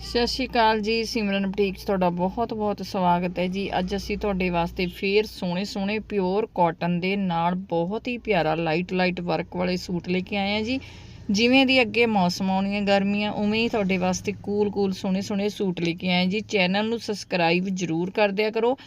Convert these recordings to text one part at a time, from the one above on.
ਸਤਿ ਸ਼੍ਰੀ ਅਕਾਲ ਜੀ, ਸਿਮਰਨ ਬੁਟੀਕ 'ਚ ਤੁਹਾਡਾ ਬਹੁਤ-ਬਹੁਤ ਸਵਾਗਤ ਹੈ ਜੀ। ਅੱਜ ਅਸੀਂ ਤੁਹਾਡੇ ਵਾਸਤੇ ਫੇਰ ਸੋਹਣੇ-ਸੋਹਣੇ ਪਿਓਰ ਕਾਟਨ ਦੇ ਨਾਲ ਬਹੁਤ ਹੀ ਪਿਆਰਾ ਲਾਈਟ ਲਾਈਟ ਵਰਕ ਵਾਲੇ ਸੂਟ ਲੈ ਕੇ ਆਏ ਆ ਜੀ। ਜਿਵੇਂ ਦੀ ਅੱਗੇ ਮੌਸਮ ਆਉਣੀਆਂ ਗਰਮੀਆਂ, ਉਵੇਂ ਹੀ ਤੁਹਾਡੇ ਵਾਸਤੇ ਕੂਲ-ਕੂਲ ਸੋਹਣੇ-ਸੋਹਣੇ ਸੂਟ ਲੈ ਕੇ ਆਏ ਜੀ। ਚੈਨਲ ਨੂੰ ਸਬਸਕ੍ਰਾਈਬ ਜਰੂਰ ਕਰ ਦਿਆ ਕਰੋ।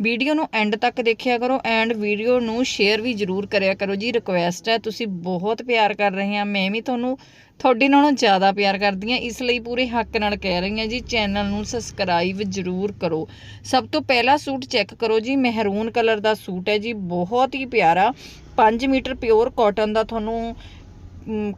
ਵੀਡੀਓ ਨੂੰ ਐਂਡ ਤੱਕ ਦੇਖਿਆ ਕਰੋ ਐਂਡ ਵੀਡੀਓ ਨੂੰ ਸ਼ੇਅਰ ਵੀ ਜਰੂਰ ਕਰਿਆ ਕਰੋ ਜੀ। ਰਿਕੁਐਸਟ ਹੈ, ਤੁਸੀਂ ਬਹੁਤ ਪਿਆਰ ਕਰ ਰਹੇ ਆ ਮੈਂ ਵੀ ਤੁਹਾਨੂੰ ਤੁਹਾਡੇ ਨਾਲੋਂ ਜ਼ਿਆਦਾ ਪਿਆਰ ਕਰਦੀ ਹਾਂ ਇਸ ਲਈ ਪੂਰੇ ਹੱਕ ਨਾਲ ਕਹਿ ਰਹੀ ਹਾਂ ਜੀ ਚੈਨਲ ਨੂੰ ਸਬਸਕ੍ਰਾਈਬ ਜਰੂਰ ਕਰੋ। ਸਭ ਤੋਂ ਪਹਿਲਾ ਸੂਟ ਚੈੱਕ ਕਰੋ ਜੀ ਮਹਿਰੂਨ ਕਲਰ ਦਾ ਸੂਟ ਹੈ ਜੀ, ਬਹੁਤ ਹੀ ਪਿਆਰਾ। 5 ਮੀਟਰ ਪਿਓਰ ਕਾਟਨ ਦਾ ਤੁਹਾਨੂੰ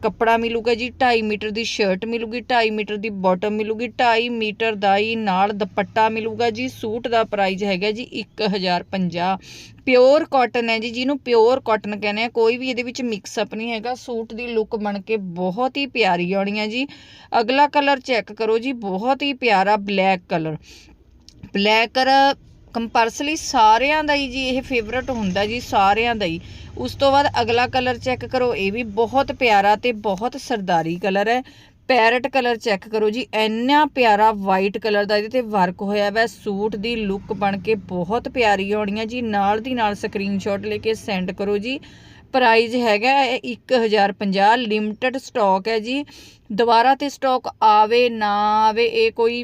ਕੱਪੜਾ ਮਿਲੂਗਾ ਜੀ 2.5 ਮੀਟਰ ਦੀ ਸ਼ਰਟ ਮਿਲੂਗੀ 2.5 ਮੀਟਰ ਦੀ ਬਾਟਮ ਮਿਲੂਗੀ 2.5 ਮੀਟਰ ਦਾ ਹੀ ਨਾਲ ਦੁਪੱਟਾ ਮਿਲੂਗਾ ਜੀ, ਸੂਟ ਦਾ ਪ੍ਰਾਈਸ ਹੈਗਾ ਜੀ 1050 ਪਿਓਰ ਕਾਟਨ ਹੈ ਜੀ, ਜਿਹਨੂੰ ਪਿਓਰ ਕਾਟਨ ਕਹਿੰਦੇ ਆ, ਕੋਈ ਵੀ ਇਹਦੇ ਵਿੱਚ ਮਿਕਸ ਅਪ ਨਹੀਂ ਹੈਗਾ, ਸੂਟ ਦੀ ਲੁੱਕ ਬਣ ਕੇ ਬਹੁਤ ਹੀ ਪਿਆਰੀ ਆਉਣੀ ਹੈ ਜੀ। ਅਗਲਾ ਕਲਰ ਚੈੱਕ ਕਰੋ ਜੀ, ਬਹੁਤ ਹੀ ਪਿਆਰਾ ਬਲੈਕ ਕਲਰ ਬਲੈਕ ਕੰਪਲਸਰੀ ਸਾਰਿਆਂ ਦਾ ਹੀ ਜੀ, ਇਹ ਫੇਵਰਟ ਹੁੰਦਾ ਜੀ, ਸਾਰਿਆਂ ਦਾ ਹੀ। ਉਸ ਤੋਂ ਬਾਅਦ ਅਗਲਾ ਕਲਰ ਚੈੱਕ ਕਰੋ, ਇਹ ਵੀ ਬਹੁਤ ਪਿਆਰਾ ਤੇ ਬਹੁਤ ਸਰਦਾਰੀ ਕਲਰ ਹੈ। ਪੈਰਟ ਕਲਰ ਚੈੱਕ ਕਰੋ ਜੀ, ਇੰਨਾ ਪਿਆਰਾ ਵਾਈਟ ਕਲਰ ਦਾ ਇਹਦੇ ਤੇ ਵਰਕ ਹੋਇਆ ਵੈ, ਸੂਟ ਦੀ ਲੁੱਕ ਬਣ ਕੇ ਬਹੁਤ ਪਿਆਰੀ ਆਉਣੀ ਹੈ ਜੀ। ਨਾਲ ਦੀ ਨਾਲ ਸਕਰੀਨਸ਼ਾਟ ਲੈ ਕੇ ਸੈਂਡ ਕਰੋ ਜੀ। ਪ੍ਰਾਈਜ਼ ਹੈਗਾ ਇਹ 1050 ਲਿਮਟਿਡ ਸਟਾਕ ਹੈ ਜੀ। ਦੁਬਾਰਾ ਤੇ ਸਟਾਕ ਆਵੇ, ਨਾ ਆਵੇ, ਇਹ ਕੋਈ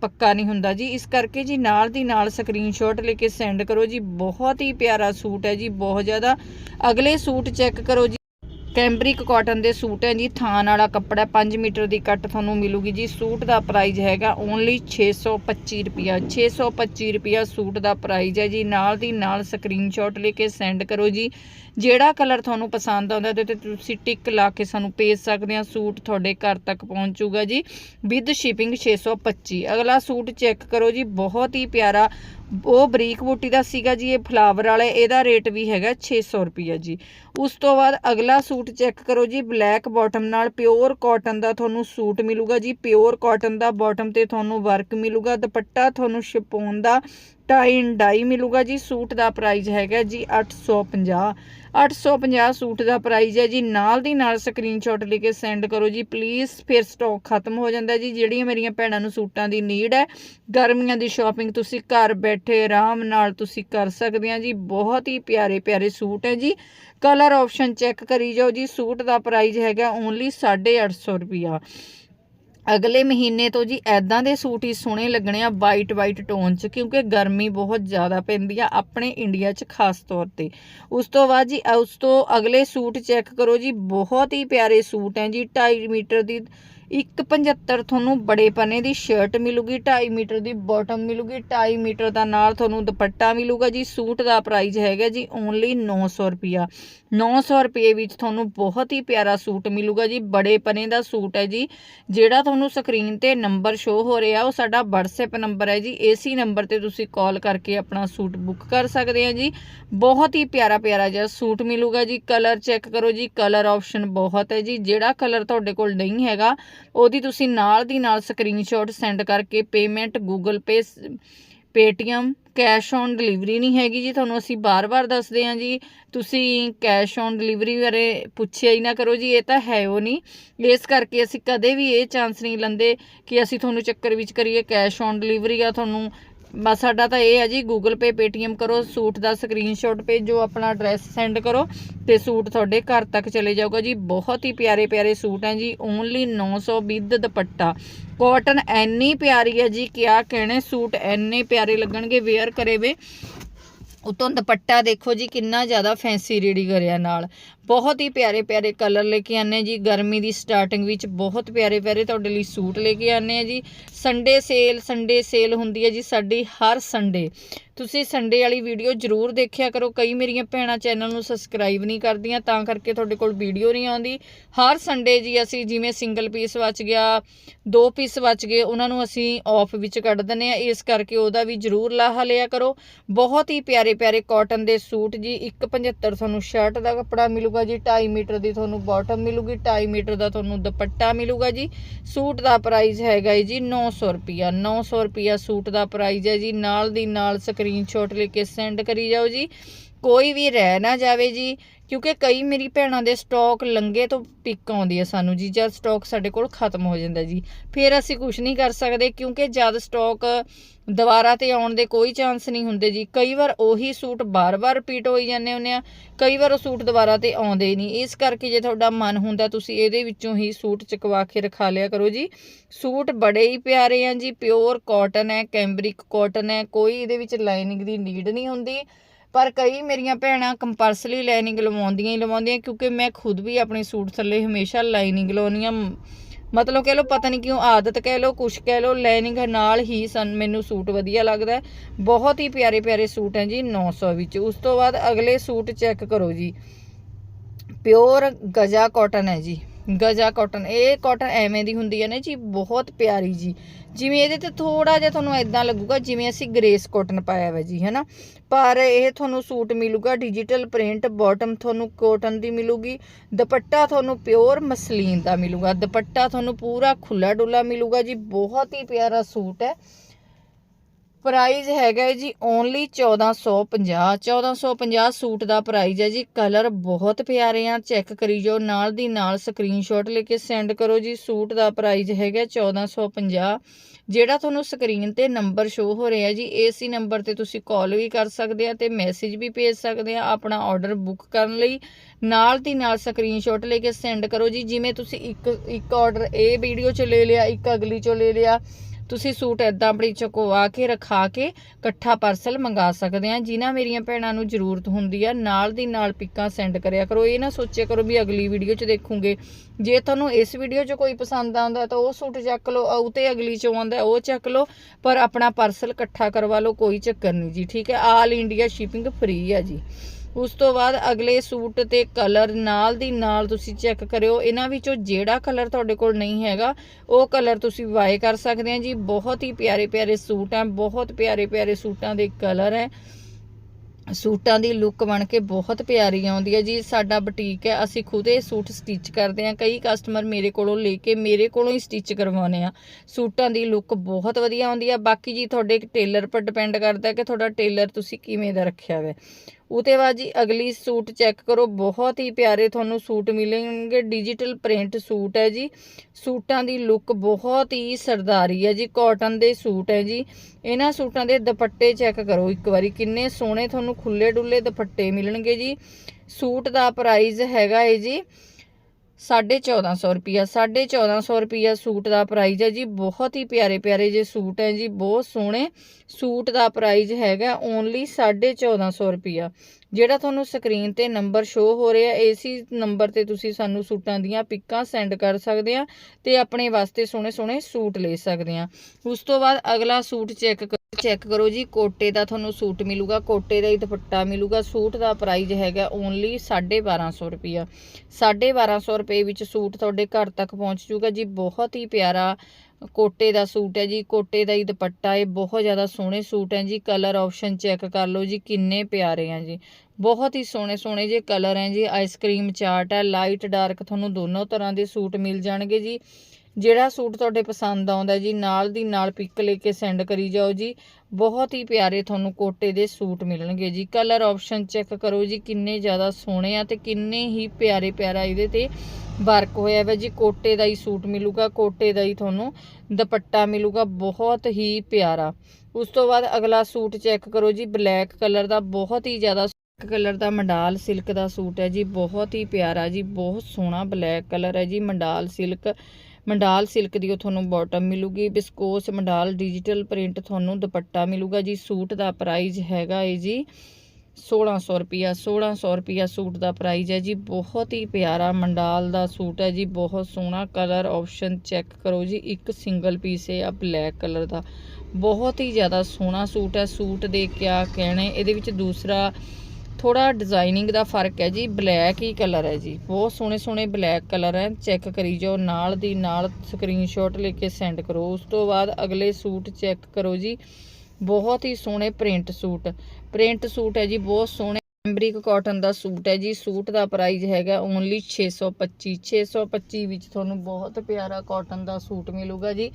ਪੱਕਾ ਨਹੀਂ ਹੁੰਦਾ ਜੀ। ਇਸ ਕਰਕੇ ਜੀ ਨਾਲ ਦੀ ਨਾਲ ਸਕਰੀਨਸ਼ਾਟ ਲੈ ਕੇ ਸੈਂਡ ਕਰੋ ਜੀ। ਬਹੁਤ ਹੀ ਪਿਆਰਾ ਸੂਟ ਹੈ ਜੀ। ਬਹੁਤ ਜ਼ਿਆਦਾ। ਅਗਲੇ ਸੂਟ ਚੈੱਕ ਕਰੋ ਜੀ। ਕੈਂਬਰਿਕ ਕਾਟਨ ਦੇ ਸੂਟ ਹੈ ਜੀ। ਥਾਨ ਵਾਲਾ ਕੱਪੜਾ 5 ਮੀਟਰ ਦੀ ਕੱਟ ਤੁਹਾਨੂੰ ਮਿਲੂਗੀ ਜੀ। ਸੂਟ ਦਾ ਪ੍ਰਾਈਸ ਹੈਗਾ ਓਨਲੀ 625 ਰੁਪਿਆ 625 ਰੁਪਿਆ ਸੂਟ ਦਾ ਪ੍ਰਾਈਸ ਹੈ ਜੀ। ਨਾਲ ਦੀ ਨਾਲ ਸਕਰੀਨਸ਼ਾਟ ਲੈ ਕੇ ਸੈਂਡ ਕਰੋ ਜੀ। ਜਿਹੜਾ ਕਲਰ ਤੁਹਾਨੂੰ ਪਸੰਦ ਆਉਂਦਾ ਉਹਦੇ ਤੇ ਤੁਸੀਂ ਟਿਕ ਲਾ ਕੇ ਸਾਨੂੰ ਭੇਜ ਸਕਦੇ ਆ, ਸੂਟ ਤੁਹਾਡੇ ਘਰ ਤੱਕ ਪਹੁੰਚੂਗਾ ਜੀ, ਵਿਦ ਸ਼ਿਪਿੰਗ 625 ਅਗਲਾ ਸੂਟ ਚੈੱਕ ਕਰੋ ਜੀ, ਬਹੁਤ ਹੀ ਪਿਆਰਾ, ਉਹ ਬਰੀਕ ਬੂਟੀ ਦਾ ਸੀਗਾ ਜੀ, ਇਹ ਫਲਾਵਰ ਵਾਲਾ, ਇਹਦਾ ਰੇਟ ਵੀ ਹੈਗਾ 600 ਰੁਪਿਆ ਜੀ। ਉਸ ਤੋਂ ਬਾਅਦ ਅਗਲਾ ਸੂਟ ਚੈੱਕ ਕਰੋ ਜੀ, ਬਲੈਕ ਬਾਟਮ ਨਾਲ ਪਿਓਰ ਕਾਟਨ ਦਾ ਤੁਹਾਨੂੰ ਸੂਟ ਮਿਲੂਗਾ ਜੀ, ਪਿਓਰ ਕਾਟਨ ਦਾ ਬਾਟਮ ਤੇ ਤੁਹਾਨੂੰ ਵਰਕ ਮਿਲੂਗਾ, ਦੁਪੱਟਾ ਤੁਹਾਨੂੰ ਸ਼ਿਪੋਨ ਦਾ ਟਾਈ ਐਂਡ ਡਾਈ ਮਿਲੂਗਾ ਜੀ, ਸੂਟ ਦਾ ਪ੍ਰਾਈਸ ਹੈਗਾ ਜੀ 850 850 ਸੂਟ ਦਾ ਪ੍ਰਾਈਸ ਹੈ ਜੀ, ਨਾਲ ਦੀ ਨਾਲ ਸਕਰੀਨਸ਼ਾਟ ਲੈ ਕੇ ਸੈਂਡ ਕਰੋ ਜੀ ਪਲੀਜ਼ ਫਿਰ ਸਟਾਕ ਖਤਮ ਹੋ ਜਾਂਦਾ ਜੀ, ਜਿਹੜੀਆਂ ਮੇਰੀਆਂ ਭੈਣਾਂ ਨੂੰ ਸੂਟਾਂ ਦੀ ਨੀਡ ਹੈ, ਗਰਮੀਆਂ ਦੀ ਸ਼ਾਪਿੰਗ ਤੁਸੀਂ ਘਰ ਬੈਠੇ ਆਰਾਮ ਨਾਲ ਤੁਸੀਂ ਕਰ ਸਕਦੇ ਆ ਜੀ, ਬਹੁਤ ਹੀ ਪਿਆਰੇ ਪਿਆਰੇ ਸੂਟ ਹੈ ਜੀ। ਕਲਰ ਆਪਸ਼ਨ ਚੈੱਕ ਕਰੀ ਜਾਓ ਜੀ, ਸੂਟ ਦਾ ਪ੍ਰਾਈਸ ਹੈਗਾ ਓਨਲੀ 850 ਰੁਪਿਆ ਅਗਲੇ ਮਹੀਨੇ ਤੋਂ ਜੀ ਐਦਾਂ ਦੇ ਸੂਟ ਹੀ ਸੋਹਣੇ ਲੱਗਣੇ ਆ ਵਾਈਟ ਵਾਈਟ ਟੋਨ 'ਚ, ਕਿਉਂਕਿ ਗਰਮੀ ਬਹੁਤ ਜ਼ਿਆਦਾ ਪੈਂਦੀ ਆ ਆਪਣੇ ਇੰਡੀਆ 'ਚ ਖਾਸ ਤੌਰ ਤੇ। ਉਸ ਤੋਂ ਬਾਅਦ ਜੀ, ਉਸ ਤੋਂ ਅਗਲੇ ਸੂਟ ਚੈੱਕ ਕਰੋ ਜੀ, ਬਹੁਤ ਹੀ ਪਿਆਰੇ ਸੂਟ ਹੈ ਜੀ 2.5 ਮੀਟਰ ਦੀ 175 ਤੁਹਾਨੂੰ ਬੜੇ ਪਨੇ ਦੀ ਸ਼ਰਟ ਮਿਲੂਗੀ 2.5 ਮੀਟਰ ਦੀ ਬਾਟਮ ਮਿਲੂਗੀ 2.5 ਮੀਟਰ ਦਾ ਨਾਲ ਤੁਹਾਨੂੰ ਦੁਪੱਟਾ ਮਿਲੂਗਾ ਜੀ, ਸੂਟ ਦਾ ਪ੍ਰਾਈਸ ਹੈਗਾ ਜੀ ਓਨਲੀ 900 ਰੁਪਿਆ 900 ਰੁਪਏ ਵਿੱਚ ਤੁਹਾਨੂੰ ਬਹੁਤ ਹੀ ਪਿਆਰਾ ਸੂਟ ਮਿਲੂਗਾ ਜੀ, ਬੜੇ ਪਨੇ ਦਾ ਸੂਟ ਹੈ ਜੀ, ਜਿਹੜਾ ਤੁਹਾਨੂੰ ਸਕਰੀਨ ਤੇ ਨੰਬਰ ਸ਼ੋ ਹੋ ਰਿਹਾ, ਉਹ ਸਾਡਾ WhatsApp ਨੰਬਰ ਹੈ ਜੀ ਏਸੀ ਨੰਬਰ ਤੇ ਤੁਸੀਂ ਕਾਲ ਕਰਕੇ ਆਪਣਾ ਸੂਟ ਬੁੱਕ ਕਰ ਸਕਦੇ ਆ ਜੀ। ਬਹੁਤ ਹੀ ਪਿਆਰਾ ਪਿਆਰਾ ਜਿਹਾ ਸੂਟ ਮਿਲੂਗਾ ਜੀ ਕਲਰ ਚੈੱਕ ਕਰੋ ਜੀ ਕਲਰ ਆਪਸ਼ਨ ਬਹੁਤ ਹੈ ਜੀ, ਜਿਹੜਾ ਕਲਰ ਤੁਹਾਡੇ ਕੋਲ ਨਹੀਂ ਹੈਗਾ ਉਹਦੀ ਤੁਸੀਂ ਨਾਲ ਦੀ ਨਾਲ ਸਕਰੀਨਸ਼ਾਟ ਸੈਂਡ ਕਰਕੇ payment Google Pay Paytm cash on delivery ਨਹੀਂ ਹੈਗੀ ਜੀ, ਤੁਹਾਨੂੰ ਅਸੀਂ ਬਾਰ-ਬਾਰ ਦੱਸਦੇ ਹਾਂ ਜੀ। ਤੁਸੀਂ ਕੈਸ਼ ਔਨ ਡਿਲੀਵਰੀ ਬਾਰੇ ਪੁੱਛਿਆ ਹੀ ਨਾ ਕਰੋ ਜੀ, ਇਹ ਤਾਂ ਹੈ ਉਹ ਨਹੀਂ। ਇਸ ਕਰਕੇ ਅਸੀਂ ਕਦੇ ਵੀ ਇਹ ਚਾਂਸ ਨਹੀਂ ਲੈਂਦੇ ਕਿ ਅਸੀਂ ਤੁਹਾਨੂੰ ਚੱਕਰ ਵਿੱਚ ਕਰੀਏ ਕੈਸ਼ ਔਨ ਡਿਲੀਵਰੀ ਆ ਤੁਹਾਨੂੰ ਬਸ ਸਾਡਾ ਤਾਂ ਇਹ ਹੈ ਜੀ ਗੂਗਲ ਪੇ ਪੇਟੀਐਮ ਕਰੋ, ਸੂਟ ਦਾ ਸਕਰੀਨਸ਼ਾਟ ਭੇਜੋ ਆਪਣਾ ਐਡਰੈਸ ਸੈਂਡ ਕਰੋ ਤੇ ਸੂਟ ਤੁਹਾਡੇ ਘਰ ਤੱਕ ਚਲੇ ਜਾਊਗਾ ਜੀ। ਬਹੁਤ ਹੀ ਪਿਆਰੇ ਪਿਆਰੇ ਸੂਟ ਹੈ ਜੀ ਓਨਲੀ 900 ਵਿਦ ਦੁਪੱਟਾ। ਕਾਟਨ ਐਨੀ ਪਿਆਰੀ ਹੈ ਜੀ ਕਿਆ ਕਹਿਣੇ ਸੂਟ ਐਨੇ ਪਿਆਰੇ ਲੱਗਣਗੇ ਵੇਅਰ ਕਰੇ ਵੇ। ਉਤੋਂ ਦੁਪੱਟਾ ਦੇਖੋ ਜੀ, ਕਿੰਨਾ ਜ਼ਿਆਦਾ ਫੈਂਸੀ ਰੇਡੀ ਕਰਿਆ ਨਾਲ। ਬਹੁਤ ਹੀ ਪਿਆਰੇ ਪਿਆਰੇ ਕਲਰ ਲੈ ਕੇ ਆਨੇ ਜੀ। ਗਰਮੀ ਦੀ ਸਟਾਰਟਿੰਗ ਵਿੱਚ ਬਹੁਤ ਪਿਆਰੇ ਪਿਆਰੇ ਤੁਹਾਡੇ ਲਈ ਸੂਟ ਲੈ ਕੇ ਆਨੇ ਆ ਜੀ। ਸੰਡੇ ਸੇਲ ਸੰਡੇ ਸੇਲ ਹੁੰਦੀ ਹੈ ਜੀ ਸਾਡੀ ਹਰ ਸੰਡੇ ਤੁਸੀਂ ਸੰਡੇ ਵਾਲੀ ਵੀਡੀਓ ਜ਼ਰੂਰ ਦੇਖਿਆ ਕਰੋ। ਕਈ ਮੇਰੀਆਂ ਭੈਣਾਂ ਚੈਨਲ ਨੂੰ ਸਬਸਕ੍ਰਾਈਬ ਨਹੀਂ ਕਰਦੀਆਂ, ਤਾਂ ਕਰਕੇ ਤੁਹਾਡੇ ਕੋਲ ਵੀਡੀਓ ਨਹੀਂ ਆਉਂਦੀ। ਹਰ ਸੰਡੇ ਜੀ ਅਸੀਂ ਜਿਵੇਂ ਸਿੰਗਲ ਪੀਸ ਬਚ ਗਿਆ, ਦੋ ਪੀਸ ਬਚ ਗਏ, ਉਹਨਾਂ ਨੂੰ ਅਸੀਂ ਆਫ ਵਿੱਚ ਕੱਢ ਦਿੰਦੇ ਆ ਇਸ ਕਰਕੇ ਉਹਦਾ ਵੀ ਜ਼ਰੂਰ ਲਾਹਾ ਲਿਆ ਕਰੋ। ਬਹੁਤ ਹੀ ਪਿਆਰੇ ਪਿਆਰੇ ਕਾਟਨ ਦੇ ਸੂਟ ਜੀ। 175 ਤੁਹਾਨੂੰ ਸ਼ਰਟ ਦਾ ਕੱਪੜਾ ਮਿਲੂਗਾ ਜੀ 2.5 ਮੀਟਰ ਦੀ ਤੁਹਾਨੂੰ ਬਾਟਮ ਮਿਲੂਗੀ 2.5 ਮੀਟਰ ਦਾ ਤੁਹਾਨੂੰ ਦੁਪੱਟਾ ਮਿਲੂਗਾ ਜੀ। ਸੂਟ ਦਾ ਪ੍ਰਾਈਸ ਹੈਗਾ ਹੈ ਜੀ 900 ਰੁਪਿਆ 900 ਰੁਪਿਆ ਸੂਟ ਦਾ ਪ੍ਰਾਈਸ ਹੈ ਜੀ। ਨਾਲ ਦੀ ਨਾਲ ਸਕਰੀਨਸ਼ਾਟ ਲੈ ਕੇ ਸੈਂਡ ਕਰੀ ਜਾਓ ਜੀ। ਕੋਈ ਵੀ ਰਹਿ ਨਾ ਜਾਵੇ ਜੀ। ਕਿਉਂਕਿ ਕਈ ਮੇਰੀ ਭੈਣਾਂ ਦੇ ਸਟਾਕ ਲੰਗੇ ਤੋਂ ਪਿਕ ਆਉਂਦੀ ਹੈ ਸਾਨੂੰ ਜੀ, ਜਦ ਸਟਾਕ ਸਾਡੇ ਕੋਲ ਖਤਮ ਹੋ ਜਾਂਦਾ ਜੀ। ਫਿਰ ਅਸੀਂ ਕੁਝ ਨਹੀਂ ਕਰ ਸਕਦੇ ਕਿਉਂਕਿ ਜਦ ਸਟਾਕ ਦੁਬਾਰਾ ਤੇ ਆਉਣ ਦੇ ਕੋਈ ਚਾਂਸ ਨਹੀਂ ਹੁੰਦੇ ਜੀ। ਕਈ ਵਾਰ ਉਹੀ ਸੂਟ ਬਾਰ-ਬਾਰ ਰਿਪੀਟ ਹੋਈ ਜਾਂਦੇ ਹੁੰਦੇ ਆ, ਕਈ ਵਾਰ ਉਹ ਸੂਟ ਦੁਬਾਰਾ ਤੇ ਆਉਂਦੇ ਹੀ ਨਹੀਂ। ਇਸ ਕਰਕੇ ਜੇ ਤੁਹਾਡਾ ਮਨ ਹੁੰਦਾ ਤੁਸੀਂ ਇਹਦੇ ਵਿੱਚੋਂ ਹੀ ਸੂਟ ਚਕਵਾ ਕੇ ਰਖਾ ਲਿਆ ਕਰੋ ਜੀ। ਸੂਟ ਬੜੇ ਹੀ ਪਿਆਰੇ ਆ ਜੀ ਪਿਓਰ ਕਾਟਨ ਹੈ ਕੈਂਬਰਿਕ ਕਾਟਨ ਹੈ, ਕੋਈ ਇਹਦੇ ਵਿੱਚ ਲਾਈਨਿੰਗ ਦੀ ਨੀਡ ਨਹੀਂ ਹੁੰਦੀ। ਪਰ ਕਈ ਮੇਰੀਆਂ ਭੈਣਾਂ ਕੰਪਲਸਰੀ ਲਾਈਨਿੰਗ ਲਵਾਉਂਦੀਆਂ ਹੀ ਲਵਾਉਂਦੀਆਂ ਕਿਉਂਕਿ ਮੈਂ ਖੁਦ ਵੀ ਆਪਣੇ ਸੂਟ ਥੱਲੇ ਹਮੇਸ਼ਾ ਲਾਈਨਿੰਗ ਲਾਉਣੀ ਆ ਮਤਲਬ ਕਹਿ ਲਓ ਪਤਾ ਨਹੀਂ ਕਿਉਂ ਆਦਤ ਕਹਿ ਲਓ, ਕੁਛ ਕਹਿ ਲਓ ਲਾਈਨਿੰਗ ਨਾਲ ਹੀ ਸਨ, ਮੈਨੂੰ ਸੂਟ ਵਧੀਆ ਲੱਗਦਾ ਬਹੁਤ ਹੀ ਪਿਆਰੇ ਪਿਆਰੇ ਸੂਟ ਹੈ ਜੀ 900 ਵਿੱਚ। ਉਸ ਤੋਂ ਬਾਅਦ ਅਗਲੇ ਸੂਟ ਚੈੱਕ ਕਰੋ ਜੀ। ਪਿਓਰ ਗਜਾ ਕਾਟਨ ਹੈ ਜੀ। ਗਜਾ ਕਾਟਨ ਇਹ ਕਾਟਨ ਐਵੇਂ ਦੀ ਹੁੰਦੀ ਹੈ ਨਾ ਜੀ, ਬਹੁਤ ਪਿਆਰੀ ਜੀ। ਜਿਵੇਂ ਇਹਦੇ ਤੇ ਥੋੜਾ ਜਿਹਾ ਤੁਹਾਨੂੰ ਇਦਾਂ ਲੱਗੂਗਾ ਜਿਵੇਂ ਅਸੀਂ ਗ੍ਰੇਸ ਕਾਟਨ ਪਾਇਆ ਵਾ ਜੀ, ਹੈਨਾ। ਪਰ ਇਹ ਤੁਹਾਨੂੰ ਸੂਟ ਮਿਲੂਗਾ ਡਿਜੀਟਲ ਪ੍ਰਿੰਟ ਬਾਟਮ ਤੁਹਾਨੂੰ ਕਾਟਨ ਦੀ ਮਿਲੂਗੀ, ਦੁਪੱਟਾ ਤੁਹਾਨੂੰ ਪਿਓਰ ਮਸਲੀਨ ਦਾ ਮਿਲੂਗਾ, ਦੁਪੱਟਾ ਤੁਹਾਨੂੰ ਪੂਰਾ ਖੁੱਲਾ ਡੁੱਲਾ ਮਿਲੂਗਾ ਜੀ, ਬਹੁਤ ਹੀ ਪਿਆਰਾ ਸੂਟ ਹੈ। ਪ੍ਰਾਈਜ਼ ਹੈਗਾ ਹੈ ਜੀ ਓਨਲੀ 1450 1450 ਸੂਟ ਦਾ ਪ੍ਰਾਈਜ਼ ਹੈ ਜੀ। ਕਲਰ ਬਹੁਤ ਪਿਆਰੇ ਆ ਚੈੱਕ ਕਰੀ ਜਾਓ, ਨਾਲ ਦੀ ਨਾਲ ਸਕਰੀਨਸ਼ਾਟ ਲੈ ਕੇ ਸੈਂਡ ਕਰੋ ਜੀ। ਸੂਟ ਦਾ ਪ੍ਰਾਈਜ਼ ਹੈਗਾ 1450 ਜਿਹੜਾ ਤੁਹਾਨੂੰ ਸਕਰੀਨ ਤੇ ਨੰਬਰ ਸ਼ੋ ਹੋ ਰਿਹਾ ਜੀ ਇਸੇ ਨੰਬਰ ਤੇ ਤੁਸੀਂ ਕਾਲ ਵੀ ਕਰ ਸਕਦੇ ਆ ਤੇ ਮੈਸੇਜ ਵੀ ਭੇਜ ਸਕਦੇ ਆ ਆਪਣਾ ਆਰਡਰ ਬੁੱਕ ਕਰਨ ਲਈ। ਨਾਲ ਦੀ ਨਾਲ ਸਕਰੀਨਸ਼ਾਟ ਲੈ ਕੇ ਸੈਂਡ ਕਰੋ ਜੀ। ਜਿਵੇਂ ਤੁਸੀਂ ਇੱਕ ਇੱਕ ਆਰਡਰ ਇਹ ਵੀਡੀਓ ਚ ਲੈ ਲਿਆ, ਇੱਕ ਅਗਲੀ ਚੋਂ ਲੈ ਲਿਆ ਤੁਸੀਂ ਸੂਟ ਐਦਾਂ ਆਪਣੀ ਚੁਕਵਾ ਕੇ, ਰਖਾ ਕੇ ਇਕੱਠਾ ਪਾਰਸਲ ਮੰਗਾ ਸਕਦੇ ਆ ਜਿਨ੍ਹਾਂ ਮੇਰੀਆਂ ਭੈਣਾਂ ਨੂੰ ਜ਼ਰੂਰਤ ਹੁੰਦੀ ਆ, ਨਾਲ ਦੀ ਨਾਲ ਪਿੱਕਾਂ ਸੈਂਡ ਕਰਿਆ ਕਰੋ। ਇਹ ਨਾ ਸੋਚਿਆ ਕਰੋ ਵੀ ਅਗਲੀ ਵੀਡੀਓ 'ਚ ਦੇਖੂਗੇ। ਜੇ ਤੁਹਾਨੂੰ ਇਸ ਵੀਡੀਓ 'ਚ ਕੋਈ ਪਸੰਦ ਆਉਂਦਾ ਤਾਂ ਉਹ ਸੂਟ ਚੱਕ ਲਓ ਉਹ ਤੇ ਅਗਲੀ 'ਚ ਆਉਂਦਾ, ਉਹ ਚੱਕ ਲਓ। ਪਰ ਆਪਣਾ ਪਾਰਸਲ ਇਕੱਠਾ ਕਰਵਾ ਲਓ, ਕੋਈ ਚੱਕਰ ਨਹੀਂ ਜੀ, ਠੀਕ ਹੈ? ਆਲ ਇੰਡੀਆ ਸ਼ਿਪਿੰਗ ਫ੍ਰੀ ਆ ਜੀ। ਉਸ ਤੋਂ ਬਾਅਦ ਅਗਲੇ ਸੂਟ ਤੇ ਕਲਰ ਨਾਲ ਦੀ ਨਾਲ ਤੁਸੀਂ ਚੈੱਕ ਕਰਿਓ। ਇਹਨਾਂ ਵਿੱਚੋਂ ਜਿਹੜਾ ਕਲਰ ਤੁਹਾਡੇ ਕੋਲ ਨਹੀਂ ਹੈਗਾ, ਉਹ ਕਲਰ ਤੁਸੀਂ ਬਾਏ ਕਰ ਸਕਦੇ ਆ ਜੀ। ਬਹੁਤ ਹੀ ਪਿਆਰੇ ਪਿਆਰੇ ਸੂਟ ਆ, ਬਹੁਤ ਪਿਆਰੇ ਪਿਆਰੇ ਸੂਟਾਂ ਦੇ ਕਲਰ ਹੈ ਸੂਟਾਂ ਦੀ ਲੁੱਕ ਬਣ ਕੇ ਬਹੁਤ ਪਿਆਰੀ ਆਉਂਦੀ ਹੈ ਜੀ। ਸਾਡਾ ਬੁਟੀਕ ਹੈ ਅਸੀਂ ਖੁਦ ਇਹ ਸੂਟ ਸਟਿਚ ਕਰਦੇ ਹਾਂ ਕਈ ਕਸਟਮਰ ਮੇਰੇ ਕੋਲੋਂ ਲੈ ਕੇ ਮੇਰੇ ਕੋਲੋਂ ਹੀ ਸਟਿਚ ਕਰਵਾਉਂਦੇ ਆ। ਸੂਟਾਂ ਦੀ ਲੁੱਕ ਬਹੁਤ ਵਧੀਆ ਆਉਂਦੀ ਹੈ ਬਾਕੀ ਜੀ ਤੁਹਾਡੇ ਟੇਲਰ ਪਰ ਡਿਪੈਂਡ ਕਰਦਾ ਹੈ ਕਿ ਤੁਹਾਡਾ ਟੇਲਰ ਤੁਸੀਂ ਕਿਵੇਂ ਦਾ ਰੱਖਿਆ ਹੋਇਆ ਉਤੇ ਬਾਅਦ ਜੀ ਅਗਲੀ ਸੂਟ ਚੈੱਕ ਕਰੋ, ਬਹੁਤ ਹੀ ਪਿਆਰੇ ਤੁਹਾਨੂੰ ਸੂਟ ਮਿਲਣਗੇ ਡਿਜੀਟਲ ਪ੍ਰਿੰਟ ਸੂਟ ਹੈ ਜੀ। ਸੂਟਾਂ ਦੀ ਲੁੱਕ ਬਹੁਤ ਹੀ ਸਰਦਾਰੀ ਹੈ ਜੀ ਕਾਟਨ ਦੇ ਸੂਟ ਹੈ ਜੀ। ਇਹਨਾਂ ਸੂਟਾਂ ਦੇ ਦੁਪੱਟੇ ਚੈੱਕ ਕਰੋ ਇੱਕ ਵਾਰੀ, ਕਿੰਨੇ ਸੋਹਣੇ ਤੁਹਾਨੂੰ ਖੁੱਲੇ ਡੁੱਲੇ ਦੁਪੱਟੇ ਮਿਲਣਗੇ ਜੀ। ਸੂਟ ਦਾ ਪ੍ਰਾਈਸ ਹੈਗਾ ਏ ਜੀ 1450 ਰੁਪਿਆ 1450 ਰੁਪਿਆ ਸੂਟ ਦਾ ਪ੍ਰਾਈਸ ਹੈ ਜੀ, ਬਹੁਤ ਹੀ ਪਿਆਰੇ ਪਿਆਰੇ ਜੇ ਸੂਟ ਹੈ ਜੀ, ਬਹੁਤ ਸੋਹਣੇ ਸੂਟ ਦਾ ਪ੍ਰਾਈਸ ਹੈਗਾ ਓਨਲੀ 1450 ਰੁਪਿਆ ਜਿਹੜਾ ਤੁਹਾਨੂੰ ਸਕਰੀਨ ਤੇ ਨੰਬਰ ਸ਼ੋ ਹੋ ਰਿਹਾ, ਏਸੀ ਨੰਬਰ ਤੇ ਤੁਸੀਂ ਸਾਨੂੰ ਸੂਟਾਂ ਦੀਆਂ ਪਿੱਕਾਂ ਸੈਂਡ ਕਰ ਸਕਦੇ ਆ ਤੇ ਆਪਣੇ ਵਾਸਤੇ ਸੋਹਣੇ ਸੋਹਣੇ ਸੂਟ ਲੈ ਸਕਦੇ ਆ ਉਸ ਤੋਂ ਬਾਅਦ ਅਗਲਾ ਸੂਟ ਚੈੱਕ ਚੈੱਕ ਕਰੋ ਜੀ, ਕੋਟੇ ਦਾ ਤੁਹਾਨੂੰ ਸੂਟ ਮਿਲੂਗਾ, ਕੋਟੇ ਦਾ ਹੀ ਦੁਪੱਟਾ ਮਿਲੂਗਾ, ਸੂਟ ਦਾ ਪ੍ਰਾਈਸ ਹੈਗਾ ਓਨਲੀ 1250 ਰੁਪਿਆ 1250 ਰੁਪਏ ਵਿੱਚ ਸੂਟ ਤੁਹਾਡੇ ਘਰ ਤੱਕ ਪਹੁੰਚ ਜੂਗਾ ਜੀ, ਬਹੁਤ ਹੀ ਪਿਆਰਾ ਕੋਟੇ ਦਾ ਸੂਟ ਹੈ ਜੀ, ਕੋਟੇ ਦਾ ਹੀ ਦੁਪੱਟਾ ਹੈ, ਬਹੁਤ ਜ਼ਿਆਦਾ ਸੋਹਣੇ ਸੂਟ ਹੈ ਜੀ ਕਲਰ ਆਪਸ਼ਨ ਚੈੱਕ ਕਰ ਲਓ ਜੀ, ਕਿੰਨੇ ਪਿਆਰੇ ਆ ਜੀ। ਬਹੁਤ ਹੀ ਸੋਹਣੇ ਸੋਹਣੇ ਜੇ ਕਲਰ ਹੈ ਜੀ ਆਈਸਕ੍ਰੀਮ ਚਾਟ ਹੈ ਲਾਈਟ ਡਾਰਕ ਤੁਹਾਨੂੰ ਦੋਨੋਂ ਤਰ੍ਹਾਂ ਦੇ ਸੂਟ ਮਿਲ ਜਾਣਗੇ ਜੀ। ਜਿਹੜਾ ਸੂਟ ਤੁਹਾਡੇ ਪਸੰਦ ਆਉਂਦਾ ਜੀ, ਨਾਲ ਦੀ ਨਾਲ ਪਿਕ ਲੈ ਕੇ ਸੈਂਡ ਕਰੀ ਜਾਓ ਜੀ। ਬਹੁਤ ਹੀ ਪਿਆਰੇ ਤੁਹਾਨੂੰ ਕੋਟੇ ਦੇ ਸੂਟ ਮਿਲਣਗੇ ਜੀ। ਕਲਰ ਆਪਸ਼ਨ ਚੈੱਕ ਕਰੋ ਜੀ, ਕਿੰਨੇ ਜ਼ਿਆਦਾ ਸੋਹਣੇ ਆ ਤੇ ਕਿੰਨੇ ਹੀ ਪਿਆਰੇ ਪਿਆਰਾ ਇਹਦੇ ਤੇ ਵਰਕ ਹੋਇਆ ਵਾ ਜੀ, ਕੋਟੇ ਦਾ ਹੀ ਸੂਟ ਮਿਲੂਗਾ, ਕੋਟੇ ਦਾ ਹੀ ਤੁਹਾਨੂੰ ਦੁਪੱਟਾ ਮਿਲੂਗਾ, ਬਹੁਤ ਹੀ ਪਿਆਰਾ। ਉਸ ਤੋਂ ਬਾਅਦ ਅਗਲਾ ਸੂਟ ਚੈੱਕ ਕਰੋ ਜੀ, ਬਲੈਕ ਕਲਰ ਦਾ, ਬਹੁਤ ਹੀ ਜ਼ਿਆਦਾ ਕਲਰ ਦਾ ਮੰਡਾਲ ਸਿਲਕ ਦਾ ਸੂਟ ਹੈ ਜੀ, ਬਹੁਤ ਹੀ ਪਿਆਰਾ ਜੀ, ਬਹੁਤ ਸੋਹਣਾ ਬਲੈਕ ਕਲਰ ਹੈ ਜੀ, ਮੰਡਾਲ ਸਿਲਕ ਮੰਡਾਲ ਸਿਲਕ ਦੀ ਉਹ ਤੁਹਾਨੂੰ ਬਾਟਮ ਮਿਲੂਗੀ ਬਿਸਕੋਸ ਮੰਡਾਲ ਡਿਜੀਟਲ ਪ੍ਰਿੰਟ ਤੁਹਾਨੂੰ ਦੁਪੱਟਾ ਮਿਲੂਗਾ ਜੀ, ਸੂਟ ਦਾ ਪ੍ਰਾਈਸ ਹੈਗਾ ਏ ਜੀ। 1600 ਰੁਪਿਆ 1600 ਰੁਪਿਆ ਸੂਟ ਦਾ ਪ੍ਰਾਈਸ ਹੈ ਜੀ। ਬਹੁਤ ਹੀ ਪਿਆਰਾ ਮੰਡਾਲ ਦਾ ਸੂਟ ਹੈ ਜੀ। ਬਹੁਤ ਸੋਹਣਾ ਕਲਰ ਆਪਸ਼ਨ ਚੈੱਕ ਕਰੋ ਜੀ। ਇੱਕ ਸਿੰਗਲ ਪੀਸ ਹੈ, ਆ ਬਲੈਕ ਕਲਰ ਦਾ। ਬਹੁਤ ਹੀ ਜ਼ਿਆਦਾ ਸੋਹਣਾ ਸੂਟ ਹੈ। ਸੂਟ ਦੇ ਕਿਆ ਕਹਿਣੇ, ਇਹਦੇ ਵਿੱਚ ਦੂਸਰਾ ਥੋੜਾ ਡਿਜ਼ਾਈਨਿੰਗ ਦਾ ਫ਼ਰਕ ਹੈ ਜੀ। ਬਲੈਕ ਹੀ ਕਲਰ ਹੈ ਜੀ। ਬਹੁਤ ਸੋਹਣੇ ਸੋਹਣੇ ਬਲੈਕ ਕਲਰ ਹੈ। ਚੈੱਕ ਕਰੀ ਜਾਓ। ਨਾਲ ਦੀ ਨਾਲ ਸਕਰੀਨਸ਼ਾਟ ਲੈ ਕੇ ਸੈਂਡ ਕਰੋ। ਉਸ ਤੋਂ ਬਾਅਦ ਅਗਲੇ ਸੂਟ ਚੈੱਕ ਕਰੋ ਜੀ। ਬਹੁਤ ਹੀ ਸੋਹਣੇ ਪ੍ਰਿੰਟ ਸੂਟ। ਪ੍ਰਿੰਟ ਸੂਟ ਹੈ ਜੀ, ਬਹੁਤ ਸੋਹਣੇ ਐਮਬ੍ਰਿਕ ਕਾਟਨ ਦਾ ਸੂਟ ਹੈ ਜੀ, ਸੂਟ ਦਾ ਪ੍ਰਾਈਸ ਹੈਗਾ ਓਨਲੀ 625 625 ਵਿੱਚ ਤੁਹਾਨੂੰ ਬਹੁਤ ਪਿਆਰਾ ਕਾਟਨ ਦਾ ਸੂਟ ਮਿਲੂਗਾ ਜੀ।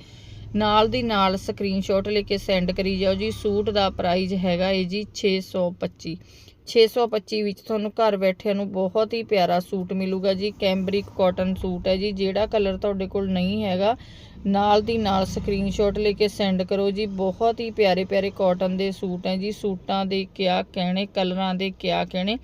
ਨਾਲ ਦੀ ਨਾਲ ਸਕਰੀਨਸ਼ਾਟ ਲੈ ਕੇ ਸੈਂਡ ਕਰੀ ਜਾਓ ਜੀ, ਸੂਟ ਦਾ ਪ੍ਰਾਈਸ ਹੈਗਾ ਏ ਜੀ 625 625 ਵਿੱਚ ਤੁਹਾਨੂੰ ਘਰ ਬੈਠਿਆਂ ਨੂੰ ਬਹੁਤ ਹੀ ਪਿਆਰਾ ਸੂਟ ਮਿਲੂਗਾ ਜੀ ਕੈਂਬਰਿਕ ਕਾਟਨ ਸੂਟ ਹੈ ਜੀ, ਜਿਹੜਾ ਕਲਰ ਤੁਹਾਡੇ ਕੋਲ ਨਹੀਂ ਹੈਗਾ ਨਾਲ ਦੀ ਨਾਲ ਸਕਰੀਨਸ਼ਾਟ ਲੈ ਕੇ ਸੈਂਡ ਕਰੋ ਜੀ। ਬਹੁਤ ਹੀ ਪਿਆਰੇ ਪਿਆਰੇ ਕਾਟਨ ਦੇ ਸੂਟ ਹੈ ਜੀ। ਸੂਟਾਂ ਦੇ ਕਿਆ ਕਹਿਣੇ ਕਲਰਾਂ ਦੇ ਕਿਆ ਕਹਿਣੇ।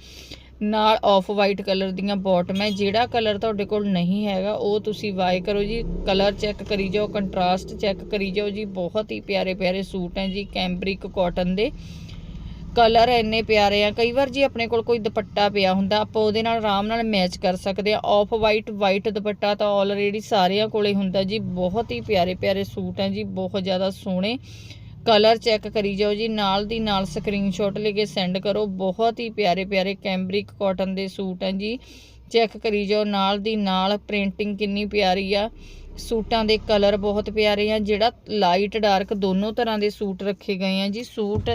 ਨਾਲ ਆਫ ਵਾਈਟ ਕਲਰ ਦੀਆਂ ਬਾਟਮ ਹੈ। ਜਿਹੜਾ ਕਲਰ ਤੁਹਾਡੇ ਕੋਲ ਨਹੀਂ ਹੈਗਾ, ਉਹ ਤੁਸੀਂ ਵਾਏ ਕਰੋ ਜੀ। ਕਲਰ ਚੈੱਕ ਕਰੀ ਜਾਓ ਕੰਟਰਾਸਟ ਚੈੱਕ ਕਰੀ ਜਾਓ ਜੀ। ਬਹੁਤ ਹੀ ਪਿਆਰੇ ਪਿਆਰੇ ਸੂਟ ਹੈ ਜੀ। ਕੈਂਬਰਿਕ ਕਾਟਨ ਦੇ। ਕਲਰ ਇੰਨੇ ਪਿਆਰੇ ਆ, ਕਈ ਵਾਰ ਜੀ ਆਪਣੇ ਕੋਲ ਕੋਈ ਦੁਪੱਟਾ ਪਿਆ ਹੁੰਦਾ, ਆਪਾਂ ਉਹਦੇ ਨਾਲ ਆਰਾਮ ਨਾਲ ਮੈਚ ਕਰ ਸਕਦੇ ਆ। ਆਫ ਵਾਈਟ ਵਾਈਟ ਦੁਪੱਟਾ ਤਾਂ ਆਲਰੇਡੀ ਸਾਰਿਆਂ ਕੋਲੇ ਹੁੰਦਾ ਜੀ, ਬਹੁਤ ਹੀ ਪਿਆਰੇ ਪਿਆਰੇ ਸੂਟ ਹੈ ਜੀ, ਬਹੁਤ ਜ਼ਿਆਦਾ ਸੋਹਣੇ। ਕਲਰ ਚੈੱਕ ਕਰੀ ਜਾਓ ਜੀ, ਨਾਲ ਦੀ ਨਾਲ ਸਕਰੀਨਸ਼ਾਟ ਲੈ ਕੇ ਸੈਂਡ ਕਰੋ, ਬਹੁਤ ਹੀ ਪਿਆਰੇ ਪਿਆਰੇ ਕੈਂਬਰਿਕ ਕਾਟਨ ਦੇ ਸੂਟ ਹੈ ਜੀ। ਚੈੱਕ ਕਰੀ ਜਾਓ, ਨਾਲ ਦੀ ਨਾਲ ਪ੍ਰਿੰਟਿੰਗ ਕਿੰਨੀ ਪਿਆਰੀ ਆ। ਸੂਟਾਂ ਦੇ ਕਲਰ ਬਹੁਤ ਪਿਆਰੇ ਆ, ਜਿਹੜਾ ਲਾਈਟ ਡਾਰਕ ਦੋਨੋਂ ਤਰ੍ਹਾਂ ਦੇ ਸੂਟ ਰੱਖੇ ਗਏ ਆ ਜੀ। ਸੂਟ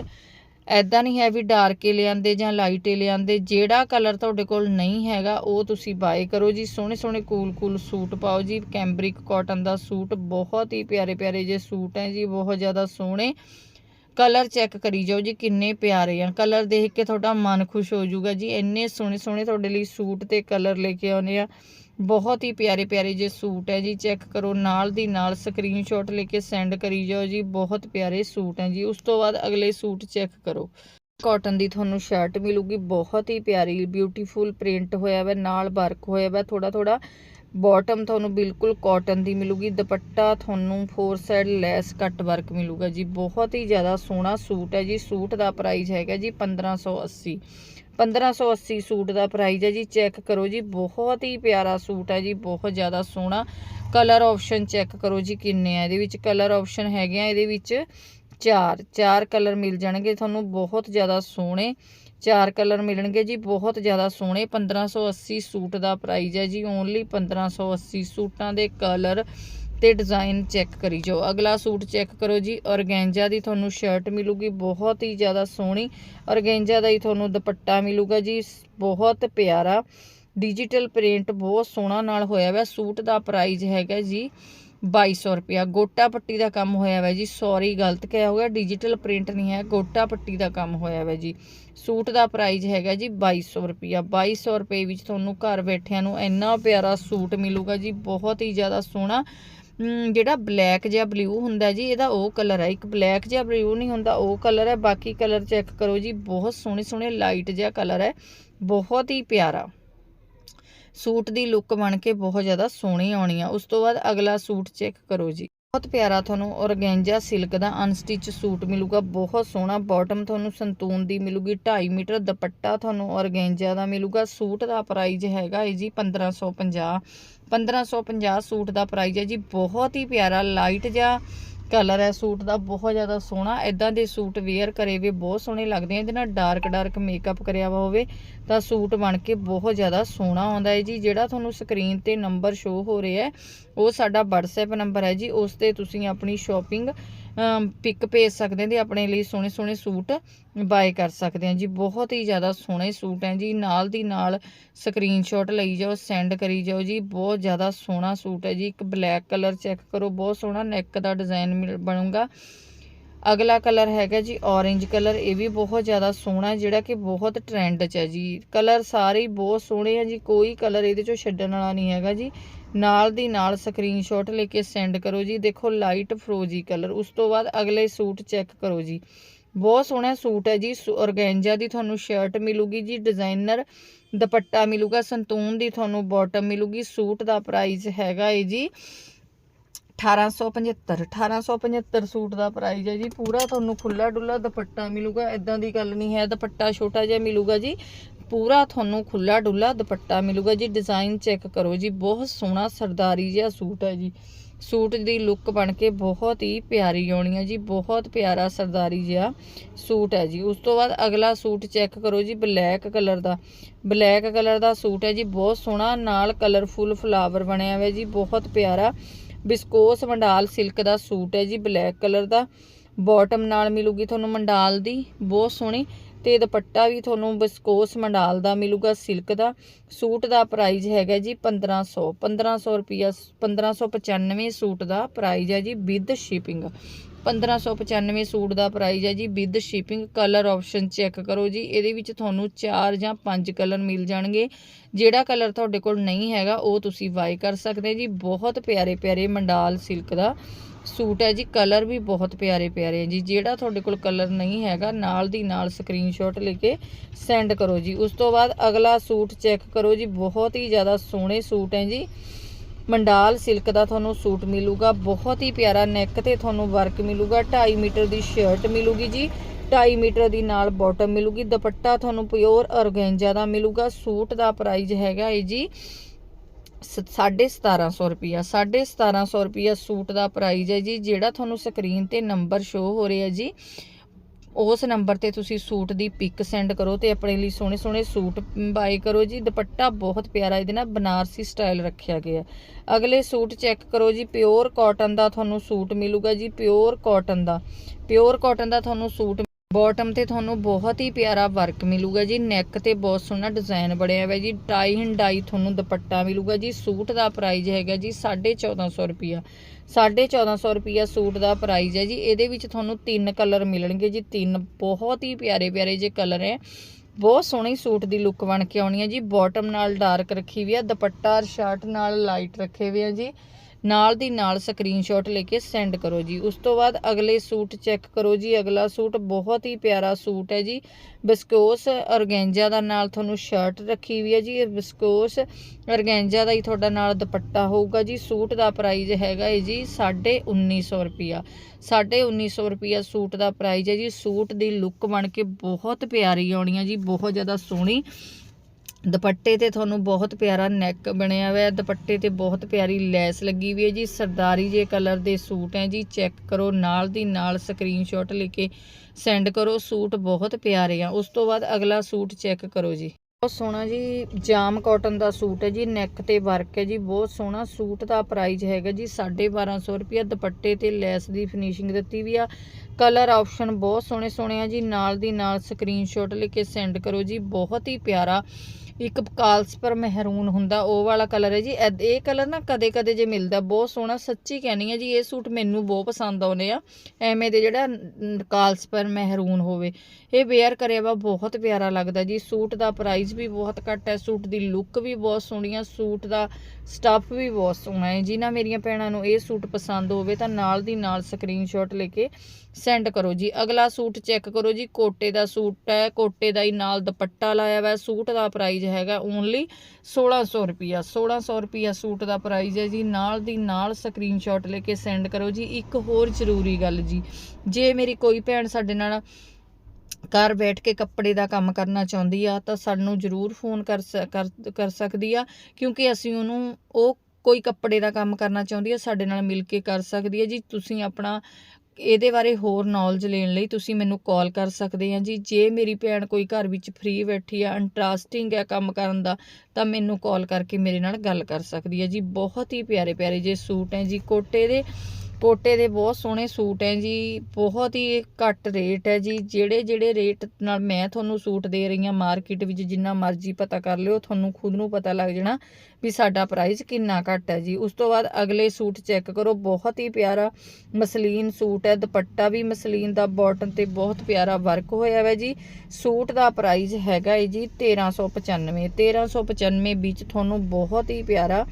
ਐਦਾਂ ਨਹੀਂ ਹੈ ਵੀ ਡਾਰਕ ਹੀ ਲਿਆਂਦੇ ਜਾਂ ਲਾਈਟ ਹੀ ਲਿਆਂਦੇ ਜਿਹੜਾ ਕਲਰ ਤੁਹਾਡੇ ਕੋਲ ਨਹੀਂ ਹੈਗਾ, ਉਹ ਤੁਸੀਂ ਬਾਏ ਕਰੋ ਜੀ। ਸੋਹਣੇ ਸੋਹਣੇ ਕੂਲ ਕੂਲ ਸੂਟ ਪਾਓ ਜੀ। ਕੈਂਬਰਿਕ ਕਾਟਨ ਦਾ ਸੂਟ ਬਹੁਤ ਹੀ ਪਿਆਰੇ ਪਿਆਰੇ ਜੇ ਸੂਟ ਹੈ ਜੀ, ਬਹੁਤ ਜ਼ਿਆਦਾ ਸੋਹਣੇ। ਕਲਰ ਚੈੱਕ ਕਰੀ ਜਾਓ ਜੀ, ਕਿੰਨੇ ਪਿਆਰੇ ਆ। ਕਲਰ ਦੇਖ ਕੇ ਤੁਹਾਡਾ ਮਨ ਖੁਸ਼ ਹੋ ਜਾਊਗਾ ਜੀ। ਇੰਨੇ ਸੋਹਣੇ ਸੋਹਣੇ ਤੁਹਾਡੇ ਲਈ ਸੂਟ ਤੇ ਕਲਰ ਲੈ ਕੇ ਆਉਨੇ ਆ। ਬਹੁਤ ਹੀ ਪਿਆਰੇ ਪਿਆਰੇ ਜੇ ਸੂਟ ਹੈ ਜੀ, ਚੈੱਕ ਕਰੋ, ਨਾਲ ਦੀ ਨਾਲ ਸਕਰੀਨਸ਼ਾਟ ਲੈ ਕੇ ਸੈਂਡ ਕਰੀ ਜਾਓ ਜੀ, ਬਹੁਤ ਪਿਆਰੇ ਸੂਟ ਹੈ ਜੀ। ਉਸ ਤੋਂ ਬਾਅਦ ਅਗਲੇ ਸੂਟ ਚੈੱਕ ਕਰੋ। ਕਾਟਨ ਦੀ ਤੁਹਾਨੂੰ ਸ਼ਰਟ ਮਿਲੂਗੀ, ਬਹੁਤ ਹੀ ਪਿਆਰੀ ਬਿਊਟੀਫੁਲ ਪ੍ਰਿੰਟ ਹੋਇਆ ਵਾ, ਨਾਲ ਵਰਕ ਹੋਇਆ ਵਾ ਥੋੜਾ ਥੋੜਾ ਬਾਟਮ ਤੁਹਾਨੂੰ ਬਿਲਕੁਲ ਕਾਟਨ ਦੀ ਮਿਲੂਗੀ, ਦੁਪੱਟਾ ਤੁਹਾਨੂੰ ਫੋਰ ਸਾਈਡ ਲੈਸ ਕੱਟ ਵਰਕ ਮਿਲੂਗਾ ਜੀ। ਬਹੁਤ ਹੀ ਜ਼ਿਆਦਾ ਸੋਹਣਾ ਸੂਟ ਹੈ ਜੀ, ਸੂਟ ਦਾ ਪ੍ਰਾਈਸ ਹੈਗਾ ਜੀ 1580 1580 ਸੂਟ ਦਾ ਪ੍ਰਾਈਸ ਹੈ ਜੀ, ਚੈੱਕ ਕਰੋ ਜੀ, ਬਹੁਤ ਹੀ ਪਿਆਰਾ ਸੂਟ ਹੈ ਜੀ, ਬਹੁਤ ਜ਼ਿਆਦਾ ਸੋਹਣਾ। ਕਲਰ ਆਪਸ਼ਨ ਚੈੱਕ ਕਰੋ ਜੀ ਕਿੰਨੇ ਆ, ਇਹਦੇ ਵਿੱਚ ਕਲਰ ਆਪਸ਼ਨ ਹੈਗੇ ਆ, ਇਹਦੇ ਵਿੱਚ ਚਾਰ ਚਾਰ ਕਲਰ ਮਿਲ ਜਾਣਗੇ ਤੁਹਾਨੂੰ, ਬਹੁਤ ਜ਼ਿਆਦਾ ਸੋਹਣੇ ਚਾਰ ਕਲਰ ਮਿਲਣਗੇ ਜੀ, ਬਹੁਤ ਜ਼ਿਆਦਾ ਸੋਹਣੇ। 1580 ਸੂਟ ਦਾ ਪ੍ਰਾਈਸ ਹੈ ਜੀ ਓਨਲੀ 1580 ਸੂਟਾਂ ਦੇ ਕਲਰ ਤੇ ਡਿਜ਼ਾਈਨ ਚੈੱਕ ਕਰੀ ਜਾਓ। ਅਗਲਾ ਸੂਟ ਚੈੱਕ ਕਰੋ ਜੀ, ਔਰਗੈਂਜਾ ਦੀ ਤੁਹਾਨੂੰ ਸ਼ਰਟ ਮਿਲੂਗੀ, ਬਹੁਤ ਹੀ ਜ਼ਿਆਦਾ ਸੋਹਣੀ। ਔਰਗੈਂਜਾ ਦਾ ਹੀ ਤੁਹਾਨੂੰ ਦੁਪੱਟਾ ਮਿਲੂਗਾ ਜੀ, ਬਹੁਤ ਪਿਆਰਾ। ਡਿਜੀਟਲ ਪ੍ਰਿੰਟ ਬਹੁਤ ਸੋਹਣਾ ਨਾਲ ਹੋਇਆ ਹੋਇਆ ਸੂਟ ਦਾ ਪ੍ਰਾਈਸ ਹੈਗਾ ਜੀ 2200 ਰੁਪਿਆ ਗੋਟਾ ਪੱਟੀ ਦਾ ਕੰਮ ਹੋਇਆ ਹੋਇਆ ਜੀ ਸੌਰੀ ਗਲਤ ਕਿਹਾ ਹੋਇਆ ਡਿਜੀਟਲ ਪ੍ਰਿੰਟ ਨਹੀਂ ਹੈ, ਗੋਟਾ ਪੱਟੀ ਦਾ ਕੰਮ ਹੋਇਆ ਹੋਇਆ ਜੀ। ਸੂਟ ਦਾ ਪ੍ਰਾਈਸ ਹੈਗਾ ਜੀ 2200 ਰੁਪਿਆ 2200 ਰੁਪਏ ਵਿੱਚ ਤੁਹਾਨੂੰ ਘਰ ਬੈਠਿਆਂ ਨੂੰ ਇੰਨਾ ਪਿਆਰਾ ਸੂਟ ਮਿਲੂਗਾ ਜੀ, ਬਹੁਤ ਹੀ ਜ਼ਿਆਦਾ ਸੋਹਣਾ। ਜਿਹੜਾ ਬਲੈਕ ਜਿਹਾ ਬਲੂ ਹੁੰਦਾ ਜੀ, ਇਹਦਾ ਉਹ ਕਲਰ ਹੈ ਇੱਕ ਬਲੈਕ ਜਿਹਾ ਬਲੂ ਨਹੀਂ ਹੁੰਦਾ, ਉਹ ਕਲਰ ਹੈ ਬਾਕੀ ਕਲਰ ਚੈੱਕ ਕਰੋ ਜੀ, ਬਹੁਤ ਸੋਹਣੇ ਸੋਹਣੇ ਲਾਈਟ ਜਿਹਾ ਕਲਰ ਹੈ ਬਹੁਤ ਹੀ ਪਿਆਰਾ। ਸੂਟ ਦੀ ਲੁੱਕ ਬਣ ਕੇ ਬਹੁਤ ਜ਼ਿਆਦਾ ਸੋਹਣੀ ਆਉਣੀ ਆ। ਉਸ ਤੋਂ ਬਾਅਦ ਅਗਲਾ ਸੂਟ ਚੈੱਕ ਕਰੋ ਜੀ। ਬਹੁਤ ਪਿਆਰਾ ਤੁਹਾਨੂੰ ਔਰਗੈਂਜਾ ਸਿਲਕ ਦਾ ਅਨਸਟਿਚ ਸੂਟ ਮਿਲੂਗਾ, ਬਹੁਤ ਸੋਹਣਾ ਬਾਟਮ ਤੁਹਾਨੂੰ ਸੰਤੂਨ ਦੀ ਮਿਲੂਗੀ 2.5 ਮੀਟਰ ਦੁਪੱਟਾ ਤੁਹਾਨੂੰ ਔਰਗੈਂਜਾ ਦਾ ਮਿਲੂਗਾ, ਸੂਟ ਦਾ ਪ੍ਰਾਈਜ਼ ਹੈਗਾ ਹੈ ਜੀ 1550 1550 ਸੂਟ ਦਾ ਪ੍ਰਾਈਜ਼ ਹੈ ਜੀ, ਬਹੁਤ ਹੀ ਪਿਆਰਾ ਲਾਈਟ ਜਿਹਾ ਕਲਰ ਹੈ, ਸੂਟ ਦਾ ਬਹੁਤ ਜ਼ਿਆਦਾ ਸੋਹਣਾ। ਇਦਾਂ ਦੇ ਸੂਟ ਵੇਅਰ ਕਰੇ ਵੀ ਬਹੁਤ ਸੋਹਣੇ ਲੱਗਦੇ ਆ, ਇਹਦੇ ਨਾਲ ਡਾਰਕ ਡਾਰਕ ਮੇਕਅਪ ਕਰਿਆ ਵਾ ਹੋਵੇ, ਤਾਂ ਸੂਟ ਬਣ ਕੇ ਬਹੁਤ ਜ਼ਿਆਦਾ ਸੋਹਣਾ ਆਉਂਦਾ ਹੈ ਜੀ। ਜਿਹੜਾ ਤੁਹਾਨੂੰ ਸਕਰੀਨ ਤੇ ਨੰਬਰ ਸ਼ੋ ਹੋ ਰਿਹਾ ਉਹ ਸਾਡਾ WhatsApp ਨੰਬਰ ਹੈ ਜੀ। ਉਸ ਤੇ ਤੁਸੀਂ ਆਪਣੀ ਸ਼ਾਪਿੰਗ ਪਿਕ ਭੇਜ ਸਕਦੇ ਤੇ ਆਪਣੇ ਲਈ ਸੋਹਣੇ ਸੋਹਣੇ ਸੂਟ ਬਾਏ ਕਰ ਸਕਦੇ ਆ ਜੀ, ਬਹੁਤ ਹੀ ਜ਼ਿਆਦਾ ਸੋਹਣੇ ਸੂਟ ਹੈ ਜੀ। ਨਾਲ ਦੀ ਨਾਲ ਸਕਰੀਨਸ਼ਾਟ ਲਈ ਜਾਓ ਸੈਂਡ ਕਰੀ ਜਾਓ ਜੀ। ਬਹੁਤ ਜ਼ਿਆਦਾ ਸੋਹਣਾ ਸੂਟ ਹੈ ਜੀ। ਇੱਕ ਬਲੈਕ ਕਲਰ ਚੈੱਕ ਕਰੋ। ਬਹੁਤ ਸੋਹਣਾ ਨੈਕ ਦਾ ਡਿਜ਼ਾਈਨ ਮਿਲ, ਬਣੂਗਾ। ਅਗਲਾ ਕਲਰ ਹੈਗਾ ਜੀ orange ਕਲਰ ਇਹ ਵੀ ਬਹੁਤ ਜ਼ਿਆਦਾ ਸੋਹਣਾ ਜਿਹੜਾ ਕਿ ਬਹੁਤ ਟ੍ਰੈਂਡ 'ਚ ਹੈ ਜੀ। ਕਲਰ ਸਾਰੇ ਬਹੁਤ ਸੋਹਣੇ ਆ ਜੀ। ਕੋਈ ਕਲਰ ਇਹਦੇ ਚੋਂ ਛੱਡਣ ਵਾਲਾ ਨਹੀਂ ਹੈਗਾ ਜੀ। ਨਾਲ ਦੀ ਨਾਲ ਸਕਰੀਨਸ਼ਾਟ ਲੈ ਕੇ ਸੈਂਡ ਕਰੋ ਜੀ। ਦੇਖੋ ਲਾਈਟ ਫਰੋਜੀ ਕਲਰ ਉਸ ਤੋਂ ਬਾਅਦ ਅਗਲੇ ਸੂਟ ਚੈੱਕ ਕਰੋ ਜੀ। ਬਹੁਤ ਸੋਹਣਾ ਸੂਟ ਹੈ ਜੀ। ਔਰਗੈਂਜਾ ਦੀ ਤੁਹਾਨੂੰ ਸ਼ਰਟ ਮਿਲੂਗੀ ਜੀ। ਡਿਜ਼ਾਈਨਰ ਦੁਪੱਟਾ ਮਿਲੂਗਾ। ਸੰਤੂਨ ਦੀ ਤੁਹਾਨੂੰ ਬਾਟਮ ਮਿਲੂਗੀ। ਸੂਟ ਦਾ ਪ੍ਰਾਈਸ ਹੈਗਾ ਏ ਜੀ 1875 1875 ਸੂਟ ਦਾ ਪ੍ਰਾਈਸ ਹੈ ਜੀ। ਪੂਰਾ ਤੁਹਾਨੂੰ ਖੁੱਲਾ ਡੁੱਲਾ ਦੁਪੱਟਾ ਮਿਲੂਗਾ। ਇਦਾਂ ਦੀ ਗੱਲ ਨਹੀਂ ਹੈ। ਦੁਪੱਟਾ ਛੋਟਾ ਜਿਹਾ ਮਿਲੂਗਾ ਜੀ। ਪੂਰਾ ਤੁਹਾਨੂੰ ਖੁੱਲਾ ਡੁੱਲਾ ਦੁਪੱਟਾ ਮਿਲੂਗਾ ਜੀ। ਡਿਜ਼ਾਈਨ ਚੈੱਕ ਕਰੋ ਜੀ। ਬਹੁਤ ਸੋਹਣਾ ਸਰਦਾਰੀ ਜਿਹਾ ਸੂਟ ਹੈ ਜੀ। ਸੂਟ ਦੀ ਲੁੱਕ ਬਣ ਕੇ ਬਹੁਤ ਹੀ ਪਿਆਰੀ ਆਉਣੀ ਹੈ ਜੀ। ਬਹੁਤ ਪਿਆਰਾ ਸਰਦਾਰੀ ਜਿਹਾ ਸੂਟ ਹੈ ਜੀ। ਉਸ ਤੋਂ ਬਾਅਦ ਅਗਲਾ ਸੂਟ ਚੈੱਕ ਕਰੋ ਜੀ, ਬਲੈਕ ਕਲਰ ਦਾ। ਬਲੈਕ ਕਲਰ ਦਾ ਸੂਟ ਹੈ ਜੀ। ਬਹੁਤ ਸੋਹਣਾ, ਨਾਲ ਕਲਰਫੁਲ ਫਲਾਵਰ ਬਣਿਆ ਹੋਇਆ ਜੀ। ਬਹੁਤ ਪਿਆਰਾ ਬਿਸਕੋਸ ਮੰਡਾਲ ਸਿਲਕ ਦਾ ਸੂਟ ਹੈ ਜੀ। ਬਲੈਕ ਕਲਰ ਦਾ। ਬਾਟਮ ਨਾਲ ਮਿਲੂਗੀ ਤੁਹਾਨੂੰ ਮੰਡਾਲ ਦੀ। ਬਹੁਤ ਸੋਹਣੀ ਤੇ ਦੁਪੱਟਾ ਵੀ ਤੁਹਾਨੂੰ ਬਿਸਕੋਸ ਮੰਡਾਲ ਦਾ ਮਿਲੂਗਾ, ਸਿਲਕ ਦਾ। ਸੂਟ ਦਾ ਪ੍ਰਾਈਸ ਹੈਗਾ ਜੀ 1500 1500 ਰੁਪਿਆ 1595 ਸੂਟ ਦਾ ਪ੍ਰਾਈਸ ਹੈ ਜੀ ਵਿਦ ਸ਼ਿਪਿੰਗ 1595 ਸੂਟ ਦਾ ਪ੍ਰਾਈਸ ਹੈ ਜੀ with shipping colour option check ਕਰੋ ਜੀ, ਇਹਦੇ ਵਿੱਚ ਤੁਹਾਨੂੰ 4 ਜਾਂ 5 ਕਲਰ ਮਿਲ ਜਾਣਗੇ। ਜਿਹੜਾ ਕਲਰ ਤੁਹਾਡੇ ਕੋਲ ਨਹੀਂ ਹੈਗਾ, ਉਹ ਤੁਸੀਂ ਬਾਈ ਕਰ ਸਕਦੇ ਜੀ। ਬਹੁਤ ਪਿਆਰੇ ਪਿਆਰੇ ਮੰਡਾਲ ਸਿਲਕ ਦਾ। ਸੂਟ ਹੈ ਜੀ, ਕਲਰ ਵੀ ਬਹੁਤ ਪਿਆਰੇ ਪਿਆਰੇ ਹੈ ਜੀ, ਜਿਹੜਾ ਤੁਹਾਡੇ ਕੋਲ ਕਲਰ ਨਹੀਂ ਹੈਗਾ, ਨਾਲ ਦੀ ਨਾਲ ਸਕਰੀਨਸ਼ਾਟ ਲੈ ਕੇ ਸੈਂਡ ਕਰੋ ਜੀ। ਉਸ ਤੋਂ ਬਾਅਦ ਅਗਲਾ ਸੂਟ ਚੈੱਕ ਕਰੋ ਜੀ, ਬਹੁਤ ਹੀ ਜ਼ਿਆਦਾ ਸੋਹਣੇ ਸੂਟ ਹੈ ਜੀ। ਮੰਡਾਲ ਸਿਲਕ ਦਾ ਤੁਹਾਨੂੰ ਸੂਟ ਮਿਲੂਗਾ, ਬਹੁਤ ਹੀ ਪਿਆਰਾ ਨੈਕ ਤੇ ਤੁਹਾਨੂੰ ਵਰਕ ਮਿਲੂਗਾ 2.5 ਮੀਟਰ ਦੀ ਸ਼ਰਟ ਮਿਲੂਗੀ ਜੀ 2.5 ਮੀਟਰ ਦੀ ਨਾਲ ਬਾਟਮ ਮਿਲੂਗੀ, ਦੁਪੱਟਾ ਤੁਹਾਨੂੰ ਪਿਓਰ ਔਰਗੈਂਜਾ ਦਾ ਮਿਲੂਗਾ, ਸੂਟ ਦਾ ਪ੍ਰਾਈਸ ਹੈਗਾ ਹੈ ਜੀ ਸ- ਸਾਢੇ 1700 ਰੁਪਿਆ ਸਾਢੇ 1700 ਰੁਪਿਆ ਸੂਟ ਦਾ ਪ੍ਰਾਈਸ ਹੈ ਜੀ, ਜਿਹੜਾ ਤੁਹਾਨੂੰ ਸਕਰੀਨ ਤੇ ਨੰਬਰ ਸ਼ੋ ਹੋ ਰਿਹਾ ਜੀ, ਉਸ ਨੰਬਰ ਤੇ ਤੁਸੀਂ ਸੂਟ ਦੀ ਪਿਕ ਸੈਂਡ ਕਰੋ ਤੇ ਆਪਣੇ ਲਈ ਸੋਹਣੇ ਸੋਹਣੇ ਸੂਟ ਬਾਈ ਕਰੋ ਜੀ। ਦੁਪੱਟਾ ਬਹੁਤ ਪਿਆਰਾ, ਇਹਦੇ ਨਾਲ ਬਨਾਰਸੀ ਸਟਾਈਲ ਰੱਖਿਆ ਗਿਆ। ਅਗਲੇ ਸੂਟ ਚੈੱਕ ਕਰੋ ਜੀ ਪਿਓਰ ਕਾਟਨ ਦਾ ਤੁਹਾਨੂੰ ਸੂਟ ਮਿਲੂਗਾ ਜੀ ਪਿਓਰ ਕਾਟਨ ਦਾ। ਪਿਓਰ ਕਾਟਨ ਦਾ ਤੁਹਾਨੂੰ ਸੂਟ ਬਾਟਮ ਤੇ ਤੁਹਾਨੂੰ ਬਹੁਤ ਹੀ ਪਿਆਰਾ ਵਰਕ ਮਿਲੂਗਾ ਜੀ। ਨੈਕ ਤੇ ਬਹੁਤ ਸੋਹਣਾ ਡਿਜ਼ਾਈਨ ਬਣਿਆ ਹੋਇਆ ਜੀ। ਟਾਈ ਐਂਡ ਡਾਈ ਤੁਹਾਨੂੰ ਦੁਪੱਟਾ ਮਿਲੂਗਾ ਜੀ। ਸੂਟ ਦਾ ਪ੍ਰਾਈਸ ਹੈਗਾ ਜੀ 1450 ਰੁਪਿਆ 1450 ਰੁਪਿਆ ਸੂਟ ਦਾ ਪ੍ਰਾਈਸ ਹੈ ਜੀ। ਇਹਦੇ ਵਿੱਚ ਤੁਹਾਨੂੰ ਤਿੰਨ ਕਲਰ ਮਿਲਣਗੇ ਜੀ। ਤਿੰਨ ਬਹੁਤ ਹੀ ਪਿਆਰੇ ਪਿਆਰੇ ਜੇ ਕਲਰ ਹੈ। ਬਹੁਤ ਸੋਹਣੀ ਸੂਟ ਦੀ ਲੁੱਕ ਬਣ ਕੇ ਆਉਣੀ ਹੈ ਜੀ। ਬਾਟਮ ਨਾਲ ਡਾਰਕ ਰੱਖੀ ਵੀ ਆ ਦੁਪੱਟਾ ਸ਼ਰਟ ਨਾਲ ਲਾਈਟ ਰੱਖੇ ਹੋਏ ਆ ਜੀ। ਨਾਲ ਦੀ ਨਾਲ ਸਕਰੀਨਸ਼ਾਟ ਲੈ ਕੇ ਸੈਂਡ ਕਰੋ ਜੀ। ਉਸ ਤੋਂ ਬਾਅਦ ਅਗਲੇ ਸੂਟ ਚੈੱਕ ਕਰੋ ਜੀ। ਅਗਲਾ ਸੂਟ ਬਹੁਤ ਹੀ ਪਿਆਰਾ ਸੂਟ ਹੈ ਜੀ। ਬਿਸਕੋਸ ਔਰਗੈਂਜਾ ਦਾ ਨਾਲ ਤੁਹਾਨੂੰ ਸ਼ਰਟ ਰੱਖੀ ਹੋਈ ਹੈ ਜੀ। ਇਹ ਬਿਸਕੋਸ ਔਰਗੈਂਜਾ ਦਾ ਹੀ ਤੁਹਾਡਾ ਨਾਲ ਦੁਪੱਟਾ ਹੋਊਗਾ ਜੀ। ਸੂਟ ਦਾ ਪ੍ਰਾਈਸ ਹੈਗਾ ਹੈ ਜੀ 1950 ਰੁਪਿਆ 1950 ਰੁਪਿਆ ਸੂਟ ਦਾ ਪ੍ਰਾਈਸ ਹੈ ਜੀ। ਸੂਟ ਦੀ ਲੁੱਕ ਬਣ ਕੇ ਬਹੁਤ ਪਿਆਰੀ ਆਉਣੀ ਹੈ ਜੀ। ਬਹੁਤ ਜ਼ਿਆਦਾ ਸੋਹਣੀ ਦੁਪੱਟੇ ਤੇ ਤੁਹਾਨੂੰ ਬਹੁਤ ਪਿਆਰਾ ਨੈਕ ਬਣਿਆ ਹੋਇਆ ਹੈ। ਦੁਪੱਟੇ ਤੇ ਬਹੁਤ ਪਿਆਰੀ ਲੈਸ ਲੱਗੀ ਹੋਈ ਹੈ ਜੀ। ਸਰਦਾਰੀ ਜੇ ਕਲਰ ਦੇ ਸੂਟ ਹੈ ਜੀ। ਚੈੱਕ ਕਰੋ, ਨਾਲ ਦੀ ਨਾਲ ਸਕਰੀਨਸ਼ਾਟ ਲੈ ਕੇ ਸੈਂਡ ਕਰੋ। ਸੂਟ ਬਹੁਤ ਪਿਆਰੇ ਆ। ਉਸ ਤੋਂ ਬਾਅਦ ਅਗਲਾ ਸੂਟ ਚੈੱਕ ਕਰੋ ਜੀ। ਬਹੁਤ ਸੋਹਣਾ ਜੀ, ਜਾਮ ਕਾਟਨ ਦਾ ਸੂਟ ਹੈ ਜੀ। ਨੈਕ ਤੇ ਵਰਕ ਹੈ ਜੀ। ਬਹੁਤ ਸੋਹਣਾ ਸੂਟ ਦਾ ਪ੍ਰਾਈਸ ਹੈਗਾ ਜੀ। 1250 ਰੁਪਿਆ ਦੁਪੱਟੇ ਤੇ ਲੈਸ ਦੀ ਫਿਨਿਸ਼ਿੰਗ ਦਿੱਤੀ ਵੀ ਆ। ਕਲਰ ਆਪਸ਼ਨ ਬਹੁਤ ਸੋਹਣੇ ਸੋਹਣੇ ਆ ਜੀ। ਨਾਲ ਦੀ ਨਾਲ ਸਕਰੀਨਸ਼ਾਟ ਲੈ ਕੇ ਸੈਂਡ ਕਰੋ ਜੀ। ਬਹੁਤ ਹੀ ਪਿਆਰਾ ਇੱਕ ਕਾਲਸ ਪਰ ਮਹਿਰੂਨ ਹੁੰਦਾ, ਉਹ ਵਾਲਾ ਕਲਰ ਹੈ ਜੀ। ਐਦ- ਇਹ ਕਲਰ ਨਾ ਕਦੇ ਕਦੇ ਜੇ ਮਿਲਦਾ, ਬਹੁਤ ਸੋਹਣਾ, ਸੱਚੀ ਕਹਿਣੀ ਹੈ ਜੀ, ਇਹ ਸੂਟ ਮੈਨੂੰ ਬਹੁਤ ਪਸੰਦ ਆਉਂਦੇ ਆ। ਐਵੇਂ ਦੇ ਜਿਹੜਾ ਕਾਲਸ ਪਰ ਮਹਿਰੂਨ ਹੋਵੇ, ਇਹ ਵੇਅਰ ਕਰਿਆ ਵਾ, ਬਹੁਤ ਪਿਆਰਾ ਲੱਗਦਾ ਜੀ। ਸੂਟ ਦਾ ਪ੍ਰਾਈਸ ਵੀ ਬਹੁਤ ਘੱਟ ਹੈ, ਸੂਟ ਦੀ ਲੁੱਕ ਵੀ ਬਹੁਤ ਸੋਹਣੀ ਆ, ਸੂਟ ਦਾ ਸਟੱਫ ਵੀ ਬਹੁਤ ਸੋਹਣਾ ਹੈ। ਜਿਨ੍ਹਾਂ ਮੇਰੀਆਂ ਭੈਣਾਂ ਨੂੰ ਇਹ ਸੂਟ ਪਸੰਦ ਹੋਵੇ, ਤਾਂ ਨਾਲ ਦੀ ਨਾਲ ਸਕਰੀਨਸ਼ਾਟ ਲੈ ਕੇ ਸੈਂਡ ਕਰੋ ਜੀ। ਅਗਲਾ ਸੂਟ ਚੈੱਕ ਕਰੋ ਜੀ। ਕੋਟੇ ਦਾ ਸੂਟ ਹੈ। ਕੋਟੇ ਦਾ ਹੀ ਨਾਲ ਦੁਪੱਟਾ ਲਾਇਆ ਹੋਇਆ। ਸੂਟ ਦਾ ਪ੍ਰਾਈਸ ਹੈਗਾ ਓਨਲੀ 1600 ਰੁਪਿਆ 1600 ਰੁਪਿਆ ਸੂਟ ਦਾ ਪ੍ਰਾਈਸ ਹੈ ਜੀ। ਨਾਲ ਦੀ ਨਾਲ ਸਕਰੀਨਸ਼ਾਟ ਲੈ ਕੇ ਸੈਂਡ ਕਰੋ ਜੀ। ਇੱਕ ਹੋਰ ਜ਼ਰੂਰੀ ਗੱਲ ਜੀ। ਜੇ ਮੇਰੀ ਕੋਈ ਭੈਣ ਸਾਡੇ ਨਾਲ ਘਰ ਬੈਠ ਕੇ ਕੱਪੜੇ ਦਾ ਕੰਮ ਕਰਨਾ ਚਾਹੁੰਦੀ ਆ, ਤਾਂ ਸਾਨੂੰ ਜ਼ਰੂਰ ਫੋਨ ਕਰ ਸ- ਕਰ- ਕਰ ਸਕਦੀ ਆ, ਕਿਉਂਕਿ ਅਸੀਂ ਉਹਨੂੰ, ਉਹ ਕੋਈ ਕੱਪੜੇ ਦਾ ਕੰਮ ਕਰਨਾ ਚਾਹੁੰਦੀ ਆ, ਸਾਡੇ ਨਾਲ ਮਿਲ ਕੇ ਕਰ ਸਕਦੀ ਹੈ ਜੀ। ਤੁਸੀਂ ਆਪਣਾ ਇਹਦੇ ਬਾਰੇ ਹੋਰ ਨੌਲੇਜ ਲੈਣ ਲਈ ਤੁਸੀਂ ਮੈਨੂੰ ਕਾਲ ਕਰ ਸਕਦੇ ਆ ਜੀ। ਜੇ ਮੇਰੀ ਭੈਣ ਕੋਈ ਘਰ ਵਿੱਚ ਫ੍ਰੀ ਬੈਠੀ ਆ ਇੰਟਰਸਟਿੰਗ ਹੈ ਕੰਮ ਕਰਨ ਦਾ, ਤਾਂ ਮੈਨੂੰ ਕਾਲ ਕਰਕੇ ਮੇਰੇ ਨਾਲ ਗੱਲ ਕਰ ਸਕਦੀ ਹੈ ਜੀ। ਬਹੁਤ ਹੀ ਪਿਆਰੇ ਪਿਆਰੇ ਜੇ ਸੂਟ ਹੈ ਜੀ। ਕੋਟੇ ਦੇ ਕੋਟੇ ਦੇ ਬਹੁਤ ਸੋਹਣੇ ਸੂਟ ਹੈ ਜੀ, ਬਹੁਤ ਹੀ ਘੱਟ ਰੇਟ ਹੈ ਜੀ, ਜਿਹੜੇ ਜਿਹੜੇ ਰੇਟ ਨਾਲ ਮੈਂ ਤੁਹਾਨੂੰ ਸੂਟ ਦੇ ਰਹੀ ਹਾਂ ਮਾਰਕੀਟ ਵਿੱਚ ਜਿੰਨਾ ਮਰਜ਼ੀ ਪਤਾ ਕਰ ਲਿਓ, ਤੁਹਾਨੂੰ ਖੁਦ ਨੂੰ ਪਤਾ ਲੱਗ ਜਾਣਾ ਵੀ ਸਾਡਾ ਪ੍ਰਾਈਸ ਕਿੰਨਾ ਘੱਟ ਹੈ ਜੀ। ਉਸ ਤੋਂ ਬਾਅਦ ਅਗਲੇ ਸੂਟ ਚੈੱਕ ਕਰੋ, ਬਹੁਤ ਹੀ ਪਿਆਰਾ ਮਸਲੀਨ ਸੂਟ ਹੈ, ਦੁਪੱਟਾ ਵੀ ਮਸਲੀਨ ਦਾ ਬਾਟਮ ਤੇ ਬਹੁਤ ਪਿਆਰਾ ਵਰਕ ਹੋਇਆ ਹੈ ਜੀ। ਸੂਟ ਦਾ ਪ੍ਰਾਈਸ ਹੈਗਾ ਹੈ ਜੀ 1395 1395 ਵਿੱਚ ਤੁਹਾਨੂੰ ਬਹੁਤ ਹੀ ਪਿਆਰਾ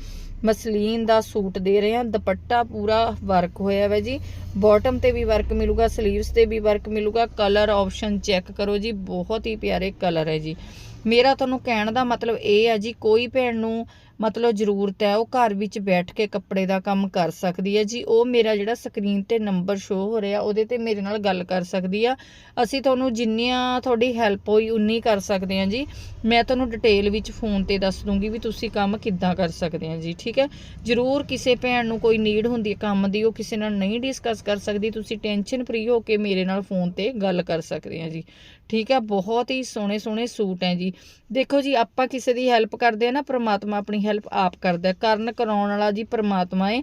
ਮਸਲੀਨ ਦਾ ਸੂਟ ਦੇ ਰਹੇ ਹਾਂ। ਦੁਪੱਟਾ ਪੂਰਾ ਵਰਕ ਹੋਇਆ ਹੈ ਜੀ। ਬਾਟਮ ਤੇ ਵੀ ਵਰਕ ਮਿਲੂਗਾ ਸਲੀਵਸ ਤੇ ਵੀ ਵਰਕ ਮਿਲੂਗਾ। ਕਲਰ ਆਪਸ਼ਨ ਚੈੱਕ ਕਰੋ ਜੀ। ਬਹੁਤ ਹੀ ਪਿਆਰੇ ਕਲਰ ਹੈ ਜੀ। ਮੇਰਾ ਤੁਹਾਨੂੰ ਕਹਿਣ ਦਾ ਮਤਲਬ ਇਹ ਹੈ ਜੀ, ਕੋਈ ਭੈਣ ਨੂੰ ਮਤਲਬ ਜ਼ਰੂਰਤ ਹੈ, ਉਹ ਘਰ ਵਿੱਚ ਬੈਠ ਕੇ ਕੱਪੜੇ ਦਾ ਕੰਮ ਕਰ ਸਕਦੀ ਹੈ ਜੀ। ਉਹ ਮੇਰਾ ਜਿਹੜਾ ਸਕਰੀਨ ਤੇ ਨੰਬਰ ਸ਼ੋ ਹੋ ਰਿਹਾ, ਉਹਦੇ ਤੇ ਮੇਰੇ ਨਾਲ ਗੱਲ ਕਰ ਸਕਦੀ ਆ। ਅਸੀਂ ਤੁਹਾਨੂੰ ਜਿੰਨੀਆਂ ਤੁਹਾਡੀ ਹੈਲਪ ਹੋਈ, ਉਨੀ ਕਰ ਸਕਦੇ ਹਾਂ ਜੀ। ਮੈਂ ਤੁਹਾਨੂੰ ਡਿਟੇਲ ਵਿੱਚ ਫੋਨ ਤੇ ਦੱਸ ਦੂੰਗੀ ਵੀ ਤੁਸੀਂ ਕੰਮ ਕਿੱਦਾਂ ਕਰ ਸਕਦੇ ਹਾਂ ਜੀ, ਠੀਕ ਹੈ? ਜ਼ਰੂਰ ਕਿਸੇ ਭੈਣ ਨੂੰ ਕੋਈ ਨੀਡ ਹੁੰਦੀ ਹੈ ਕੰਮ ਦੀ, ਉਹ ਕਿਸੇ ਨਾਲ ਨਹੀਂ ਡਿਸਕਸ ਕਰ ਸਕਦੀ। ਤੁਸੀਂ ਟੈਨਸ਼ਨ ਫ੍ਰੀ ਹੋ ਕੇ ਮੇਰੇ ਨਾਲ ਫੋਨ ਤੇ ਗੱਲ ਕਰ ਸਕਦੇ ਹਾਂ ਜੀ। ਠੀਕ ਹੈ, ਬਹੁਤ ਹੀ ਸੋਹਣੇ ਸੋਹਣੇ ਸੂਟ ਹੈ ਜੀ। ਦੇਖੋ ਜੀ, ਆਪਾਂ ਕਿਸੇ ਦੀ ਹੈਲਪ ਕਰਦੇ ਆ ਨਾ, ਪ੍ਰਮਾਤਮਾ ਆਪਣੀ ਹੈਲਪ ਆਪ ਕਰਦਾ ਕਰਨ ਕਰਾਉਣ ਵਾਲਾ ਜੀ ਪ੍ਰਮਾਤਮਾ ਹੈ।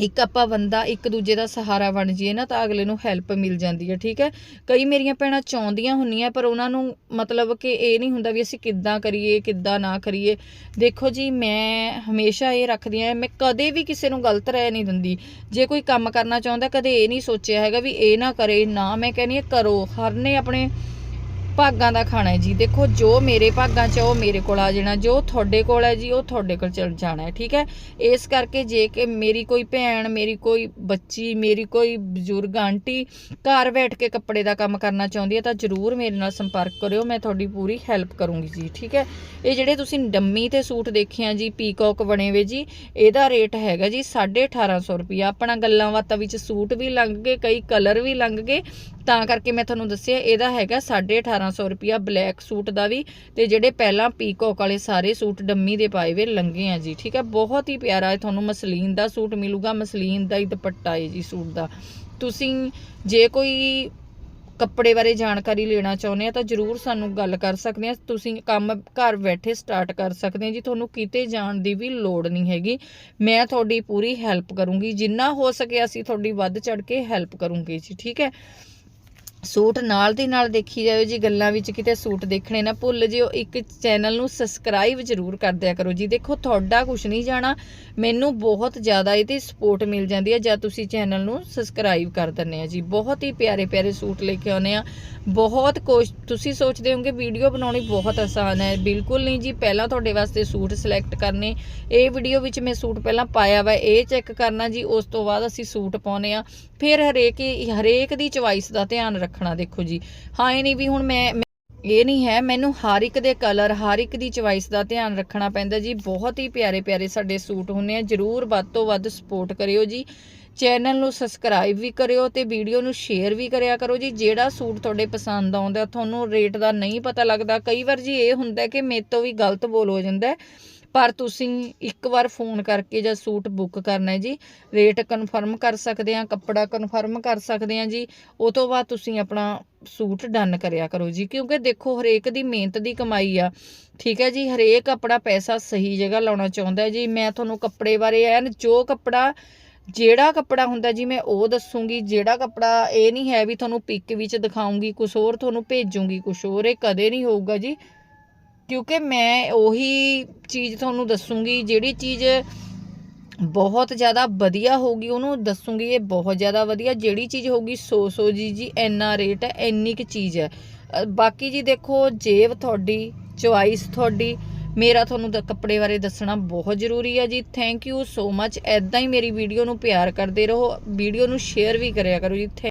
ਇੱਕ ਆਪਾਂ ਬੰਦਾ ਇੱਕ ਦੂਜੇ ਦਾ ਸਹਾਰਾ ਬਣ ਜਾਈਏ ਨਾ ਤਾਂ ਅਗਲੇ ਨੂੰ ਹੈਲਪ ਮਿਲ ਜਾਂਦੀ ਹੈ, ਠੀਕ ਹੈ? ਕਈ ਮੇਰੀਆਂ ਭੈਣਾਂ ਚਾਹੁੰਦੀਆਂ ਹੁੰਦੀਆਂ ਪਰ ਉਹਨਾਂ ਨੂੰ ਮਤਲਬ ਕਿ ਇਹ ਨਹੀਂ ਹੁੰਦਾ ਵੀ ਅਸੀਂ ਕਿੱਦਾਂ ਕਰੀਏ, ਕਿੱਦਾਂ ਨਾ ਕਰੀਏ। ਦੇਖੋ ਜੀ, ਮੈਂ ਹਮੇਸ਼ਾ ਇਹ ਰੱਖਦੀ ਹਾਂ, ਮੈਂ ਕਦੇ ਵੀ ਕਿਸੇ ਨੂੰ ਗਲਤ ਰਹਿ ਨਹੀਂ ਦਿੰਦੀ। ਜੇ ਕੋਈ ਕੰਮ ਕਰਨਾ ਚਾਹੁੰਦਾ, ਕਦੇ ਇਹ ਨਹੀਂ ਸੋਚਿਆ ਹੈਗਾ ਵੀ ਇਹ ਨਾ ਕਰੇ, ਨਾ ਮੈਂ ਕਹਿੰਦੀ ਹਾਂ, ਕਰੋ। ਹਰ ਨੇ ਆਪਣੇ ਭਾਗਾਂ ਦਾ ਖਾਣਾ ਹੈ ਜੀ। ਦੇਖੋ, ਜੋ ਮੇਰੇ ਭਾਗਾਂ 'ਚ ਉਹ ਮੇਰੇ ਕੋਲ ਆ ਜਾਣਾ। ਜੋ ਤੁਹਾਡੇ ਕੋਲ ਹੈ ਜੀ, ਉਹ ਤੁਹਾਡੇ ਕੋਲ ਚਲ ਜਾਣਾ ਹੈ, ਠੀਕ ਹੈ? ਇਸ ਕਰਕੇ ਜੇ ਕਿ ਮੇਰੀ ਕੋਈ ਭੈਣ, ਮੇਰੀ ਕੋਈ ਬੱਚੀ, ਮੇਰੀ ਕੋਈ ਬਜ਼ੁਰਗ, ਆਂਟੀ ਘਰ ਬੈਠ ਕੇ ਕੱਪੜੇ ਦਾ ਕੰਮ ਕਰਨਾ ਚਾਹੁੰਦੀ ਹੈ, ਤਾਂ ਜਰੂਰ ਮੇਰੇ ਨਾਲ ਸੰਪਰਕ ਕਰਿਓ। ਮੈਂ ਤੁਹਾਡੀ ਪੂਰੀ ਹੈਲਪ ਕਰੂੰਗੀ ਜੀ, ਠੀਕ ਹੈ? ਇਹ ਜਿਹੜੇ ਤੁਸੀਂ ਡੰਮੀ ਤੇ ਸੂਟ ਦੇਖੇ ਆ ਜੀ, ਪੀਕੌਕ ਬਣੇ ਵੇ ਜੀ, ਇਹਦਾ ਰੇਟ ਹੈਗਾ ਜੀ 1850 ਰੁਪਿਆ ਆਪਣਾ ਗੱਲਾਂ ਬਾਤਾਂ ਵਿੱਚ ਸੂਟ ਵੀ ਲੰਘ ਗਏ, ਕਈ ਕਲਰ ਵੀ ਲੰਘ ਗਏ। ਤਾਂ ਕਰਕੇ ਮੈਂ ਤੁਹਾਨੂੰ ਦੱਸਿਆ, ਇਹਦਾ ਹੈਗਾ 1850 ਰੁਪਿਆ ਬਲੈਕ ਸੂਟ ਦਾ ਵੀ ਤੇ ਜਿਹੜੇ ਪਹਿਲਾਂ ਪੀਕੌਕ ਵਾਲੇ ਸਾਰੇ ਸੂਟ ਡੰਮੀ ਦੇ ਪਾਏ ਵੇ ਲੰਗੇ ਆ ਜੀ, ਠੀਕ ਹੈ ਬਹੁਤ ਹੀ ਪਿਆਰਾ ਹੈ ਤੁਹਾਨੂੰ ਮਸਲੀਨ ਦਾ ਸੂਟ ਮਿਲੂਗਾ, ਮਸਲੀਨ ਦਾ ਹੀ ਦੁਪੱਟਾ ਹੈ ਜੀ ਸੂਟ ਦਾ। ਤੁਸੀਂ ਜੇ ਕੋਈ ਕੱਪੜੇ ਬਾਰੇ ਜਾਣਕਾਰੀ ਲੈਣਾ ਚਾਹੁੰਦੇ ਆ ਤਾਂ ਜਰੂਰ ਸਾਨੂੰ ਗੱਲ ਕਰ ਸਕਦੇ ਆ। ਤੁਸੀਂ ਕੰਮ ਘਰ ਬੈਠੇ ਸਟਾਰਟ ਕਰ ਸਕਦੇ ਆ ਜੀ, ਤੁਹਾਨੂੰ ਕਿਤੇ ਜਾਣ ਦੀ ਵੀ ਲੋੜ ਨਹੀਂ ਹੈਗੀ। ਮੈਂ ਤੁਹਾਡੀ ਪੂਰੀ ਹੈਲਪ ਕਰੂੰਗੀ। ਜਿੰਨਾ ਹੋ ਸਕੇ ਅਸੀਂ ਤੁਹਾਡੀ ਵੱਧ ਚੜ ਕੇ ਹੈਲਪ ਕਰੂੰਗੇ ਜੀ, ਠੀਕ ਹੈ? ਸੂਟ ਨਾਲ ਦੀ ਨਾਲ ਦੇਖੀ ਜਾਇਓ ਜੀ, ਗੱਲਾਂ ਵਿੱਚ ਕਿਤੇ ਸੂਟ ਦੇਖਣੇ ਨਾ ਭੁੱਲ ਜਿਓ, ਇੱਕ ਚੈਨਲ ਨੂੰ ਸਬਸਕ੍ਰਾਈਬ ਜ਼ਰੂਰ ਕਰ ਦਿਆ ਕਰੋ ਜੀ। ਦੇਖੋ, ਤੁਹਾਡਾ ਕੁਝ ਨਹੀਂ ਜਾਣਾ, ਮੈਨੂੰ ਬਹੁਤ ਜ਼ਿਆਦਾ ਇਹਦੀ ਸਪੋਰਟ ਮਿਲ ਜਾਂਦੀ ਹੈ ਜਦ ਤੁਸੀਂ ਚੈਨਲ ਨੂੰ ਸਬਸਕ੍ਰਾਈਬ ਕਰ ਦਿੰਦੇ ਆ ਜੀ। ਬਹੁਤ ਹੀ ਪਿਆਰੇ ਪਿਆਰੇ ਸੂਟ ਲੈ ਕੇ ਆਉਨੇ ਆ। ਬਹੁਤ ਕੋਸ਼, ਤੁਸੀਂ ਸੋਚਦੇ ਹੋਗੇ ਵੀਡੀਓ ਬਣਾਉਣੀ ਬਹੁਤ ਆਸਾਨ ਹੈ। ਬਿਲਕੁਲ ਨਹੀਂ ਜੀ, ਪਹਿਲਾਂ ਤੁਹਾਡੇ ਵਾਸਤੇ ਸੂਟ ਸਿਲੈਕਟ ਕਰਨੇ। ਇਹ ਵੀਡੀਓ ਵਿੱਚ ਮੈਂ ਸੂਟ ਪਹਿਲਾਂ ਪਾਇਆ ਵਾ, ਇਹ ਚੈੱਕ ਕਰਨਾ ਜੀ, ਉਸ ਤੋਂ ਬਾਅਦ ਅਸੀਂ ਸੂਟ ਪਾਉਨੇ ਆ। ਫਿਰ ਹਰੇਕ ਹਰੇਕ ਦੀ ਚੁਆਇਸ ਦਾ ਧਿਆਨ ਰੱਖ ਰੱਖਣਾ ਦੇਖੋ ਜੀ। ਹਾਂ, ਇਹ ਨਹੀਂ ਵੀ ਹੁਣ ਮੈਂ ਇਹ ਨਹੀਂ ਹੈ, ਮੈਨੂੰ ਹਰ ਇੱਕ ਦੇ ਕਲਰ ਹਰ ਇੱਕ ਦੀ ਚੁਆਇਸ ਦਾ ਧਿਆਨ ਰੱਖਣਾ ਪੈਂਦਾ ਜੀ। ਬਹੁਤ ਹੀ ਪਿਆਰੇ ਪਿਆਰੇ ਸਾਡੇ ਸੂਟ ਹੁੰਦੇ ਆ। ਜਰੂਰ ਵੱਧ ਤੋਂ ਵੱਧ ਸਪੋਰਟ ਕਰਿਓ ਜੀ। ਚੈਨਲ ਨੂੰ ਸਬਸਕ੍ਰਾਈਬ ਵੀ ਕਰਿਓ ਤੇ ਵੀਡੀਓ ਨੂੰ ਸ਼ੇਅਰ ਵੀ ਕਰਿਆ ਕਰੋ ਜੀ। ਜਿਹੜਾ ਸੂਟ ਤੁਹਾਡੇ ਪਸੰਦ ਆਉਂਦਾ, ਤੁਹਾਨੂੰ ਰੇਟ ਦਾ ਨਹੀਂ ਪਤਾ ਲੱਗਦਾ, ਕਈ ਵਾਰ ਜੀ ਇਹ ਹੁੰਦਾ ਕਿ ਮੇਰੇ ਤੋਂ ਵੀ ਗਲਤ ਬੋਲ ਹੋ ਜਾਂਦਾ ਪਰ ਤੁਸੀਂ ਇੱਕ ਵਾਰ ਫੋਨ ਕਰਕੇ ਜਾਂ ਸੂਟ ਬੁੱਕ ਕਰਨਾ ਹੈ ਜੀ, ਰੇਟ ਕਨਫਰਮ ਕਰ ਸਕਦੇ ਆ ਕੱਪੜਾ ਕਨਫਰਮ ਕਰ ਸਕਦੇ ਆ ਜੀ, ਉਹ ਤੋਂ ਬਾਅਦ ਤੁਸੀਂ ਆਪਣਾ ਸੂਟ ਡਨ ਕਰਿਆ ਕਰੋ ਜੀ, ਕਿਉਂਕਿ ਦੇਖੋ ਹਰੇਕ ਦੀ ਮਿਹਨਤ ਦੀ ਕਮਾਈ ਆ, ਠੀਕ ਹੈ ਜੀ, ਹਰੇਕ ਆਪਣਾ ਪੈਸਾ ਸਹੀ ਜਗ੍ਹਾ ਲਾਉਣਾ ਚਾਹੁੰਦਾ ਜੀ, ਮੈਂ ਤੁਹਾਨੂੰ ਕੱਪੜੇ ਬਾਰੇ ਐਨ ਜੋ ਕੱਪੜਾ, ਜਿਹੜਾ ਕੱਪੜਾ ਹੁੰਦਾ ਜੀ, ਮੈਂ ਉਹ ਦੱਸੂਗੀ, ਜਿਹੜਾ ਕੱਪੜਾ ਇਹ ਨਹੀਂ ਹੈ ਵੀ ਤੁਹਾਨੂੰ ਪਿਕ ਵਿੱਚ ਦਿਖਾਉਂਗੀ ਕੁਝ ਹੋਰ ਤੁਹਾਨੂੰ ਭੇਜੂਗੀ ਕੁਝ ਹੋਰ, ਇਹ ਕਦੇ ਨਹੀਂ ਹੋਊਗਾ ਜੀ ਕਿਉਂਕਿ ਮੈਂ ਉਹੀ ਚੀਜ਼ ਤੁਹਾਨੂੰ ਦੱਸੂਗੀ, ਜਿਹੜੀ ਚੀਜ਼ ਬਹੁਤ ਜ਼ਿਆਦਾ ਵਧੀਆ ਹੋਊਗੀ, ਉਹਨੂੰ ਦੱਸੂਗੀ ਇਹ ਬਹੁਤ ਜ਼ਿਆਦਾ ਵਧੀਆ, ਜਿਹੜੀ ਚੀਜ਼ ਹੋਊਗੀ 100 100 ਜੀ ਜੀ, ਇੰਨਾ ਰੇਟ ਹੈ, ਇੰਨੀ ਕੁ ਚੀਜ਼ ਹੈ। ਬਾਕੀ ਜੀ ਦੇਖੋ, ਜੇਬ ਤੁਹਾਡੀ ਚੁਆਇਸ ਤੁਹਾਡੀ, ਮੇਰਾ ਤੁਹਾਨੂੰ ਤਾਂ ਕੱਪੜੇ ਬਾਰੇ ਦੱਸਣਾ ਬਹੁਤ ਜ਼ਰੂਰੀ ਹੈ ਜੀ। ਥੈਂਕ ਯੂ ਸੋ ਮੱਚ ਐਦਾਂ ਹੀ ਮੇਰੀ ਵੀਡੀਓ ਨੂੰ ਪਿਆਰ ਕਰਦੇ ਰਹੋ ਵੀਡੀਓ ਨੂੰ ਸ਼ੇਅਰ ਵੀ ਕਰਿਆ ਕਰੋ ਜੀ। Thank-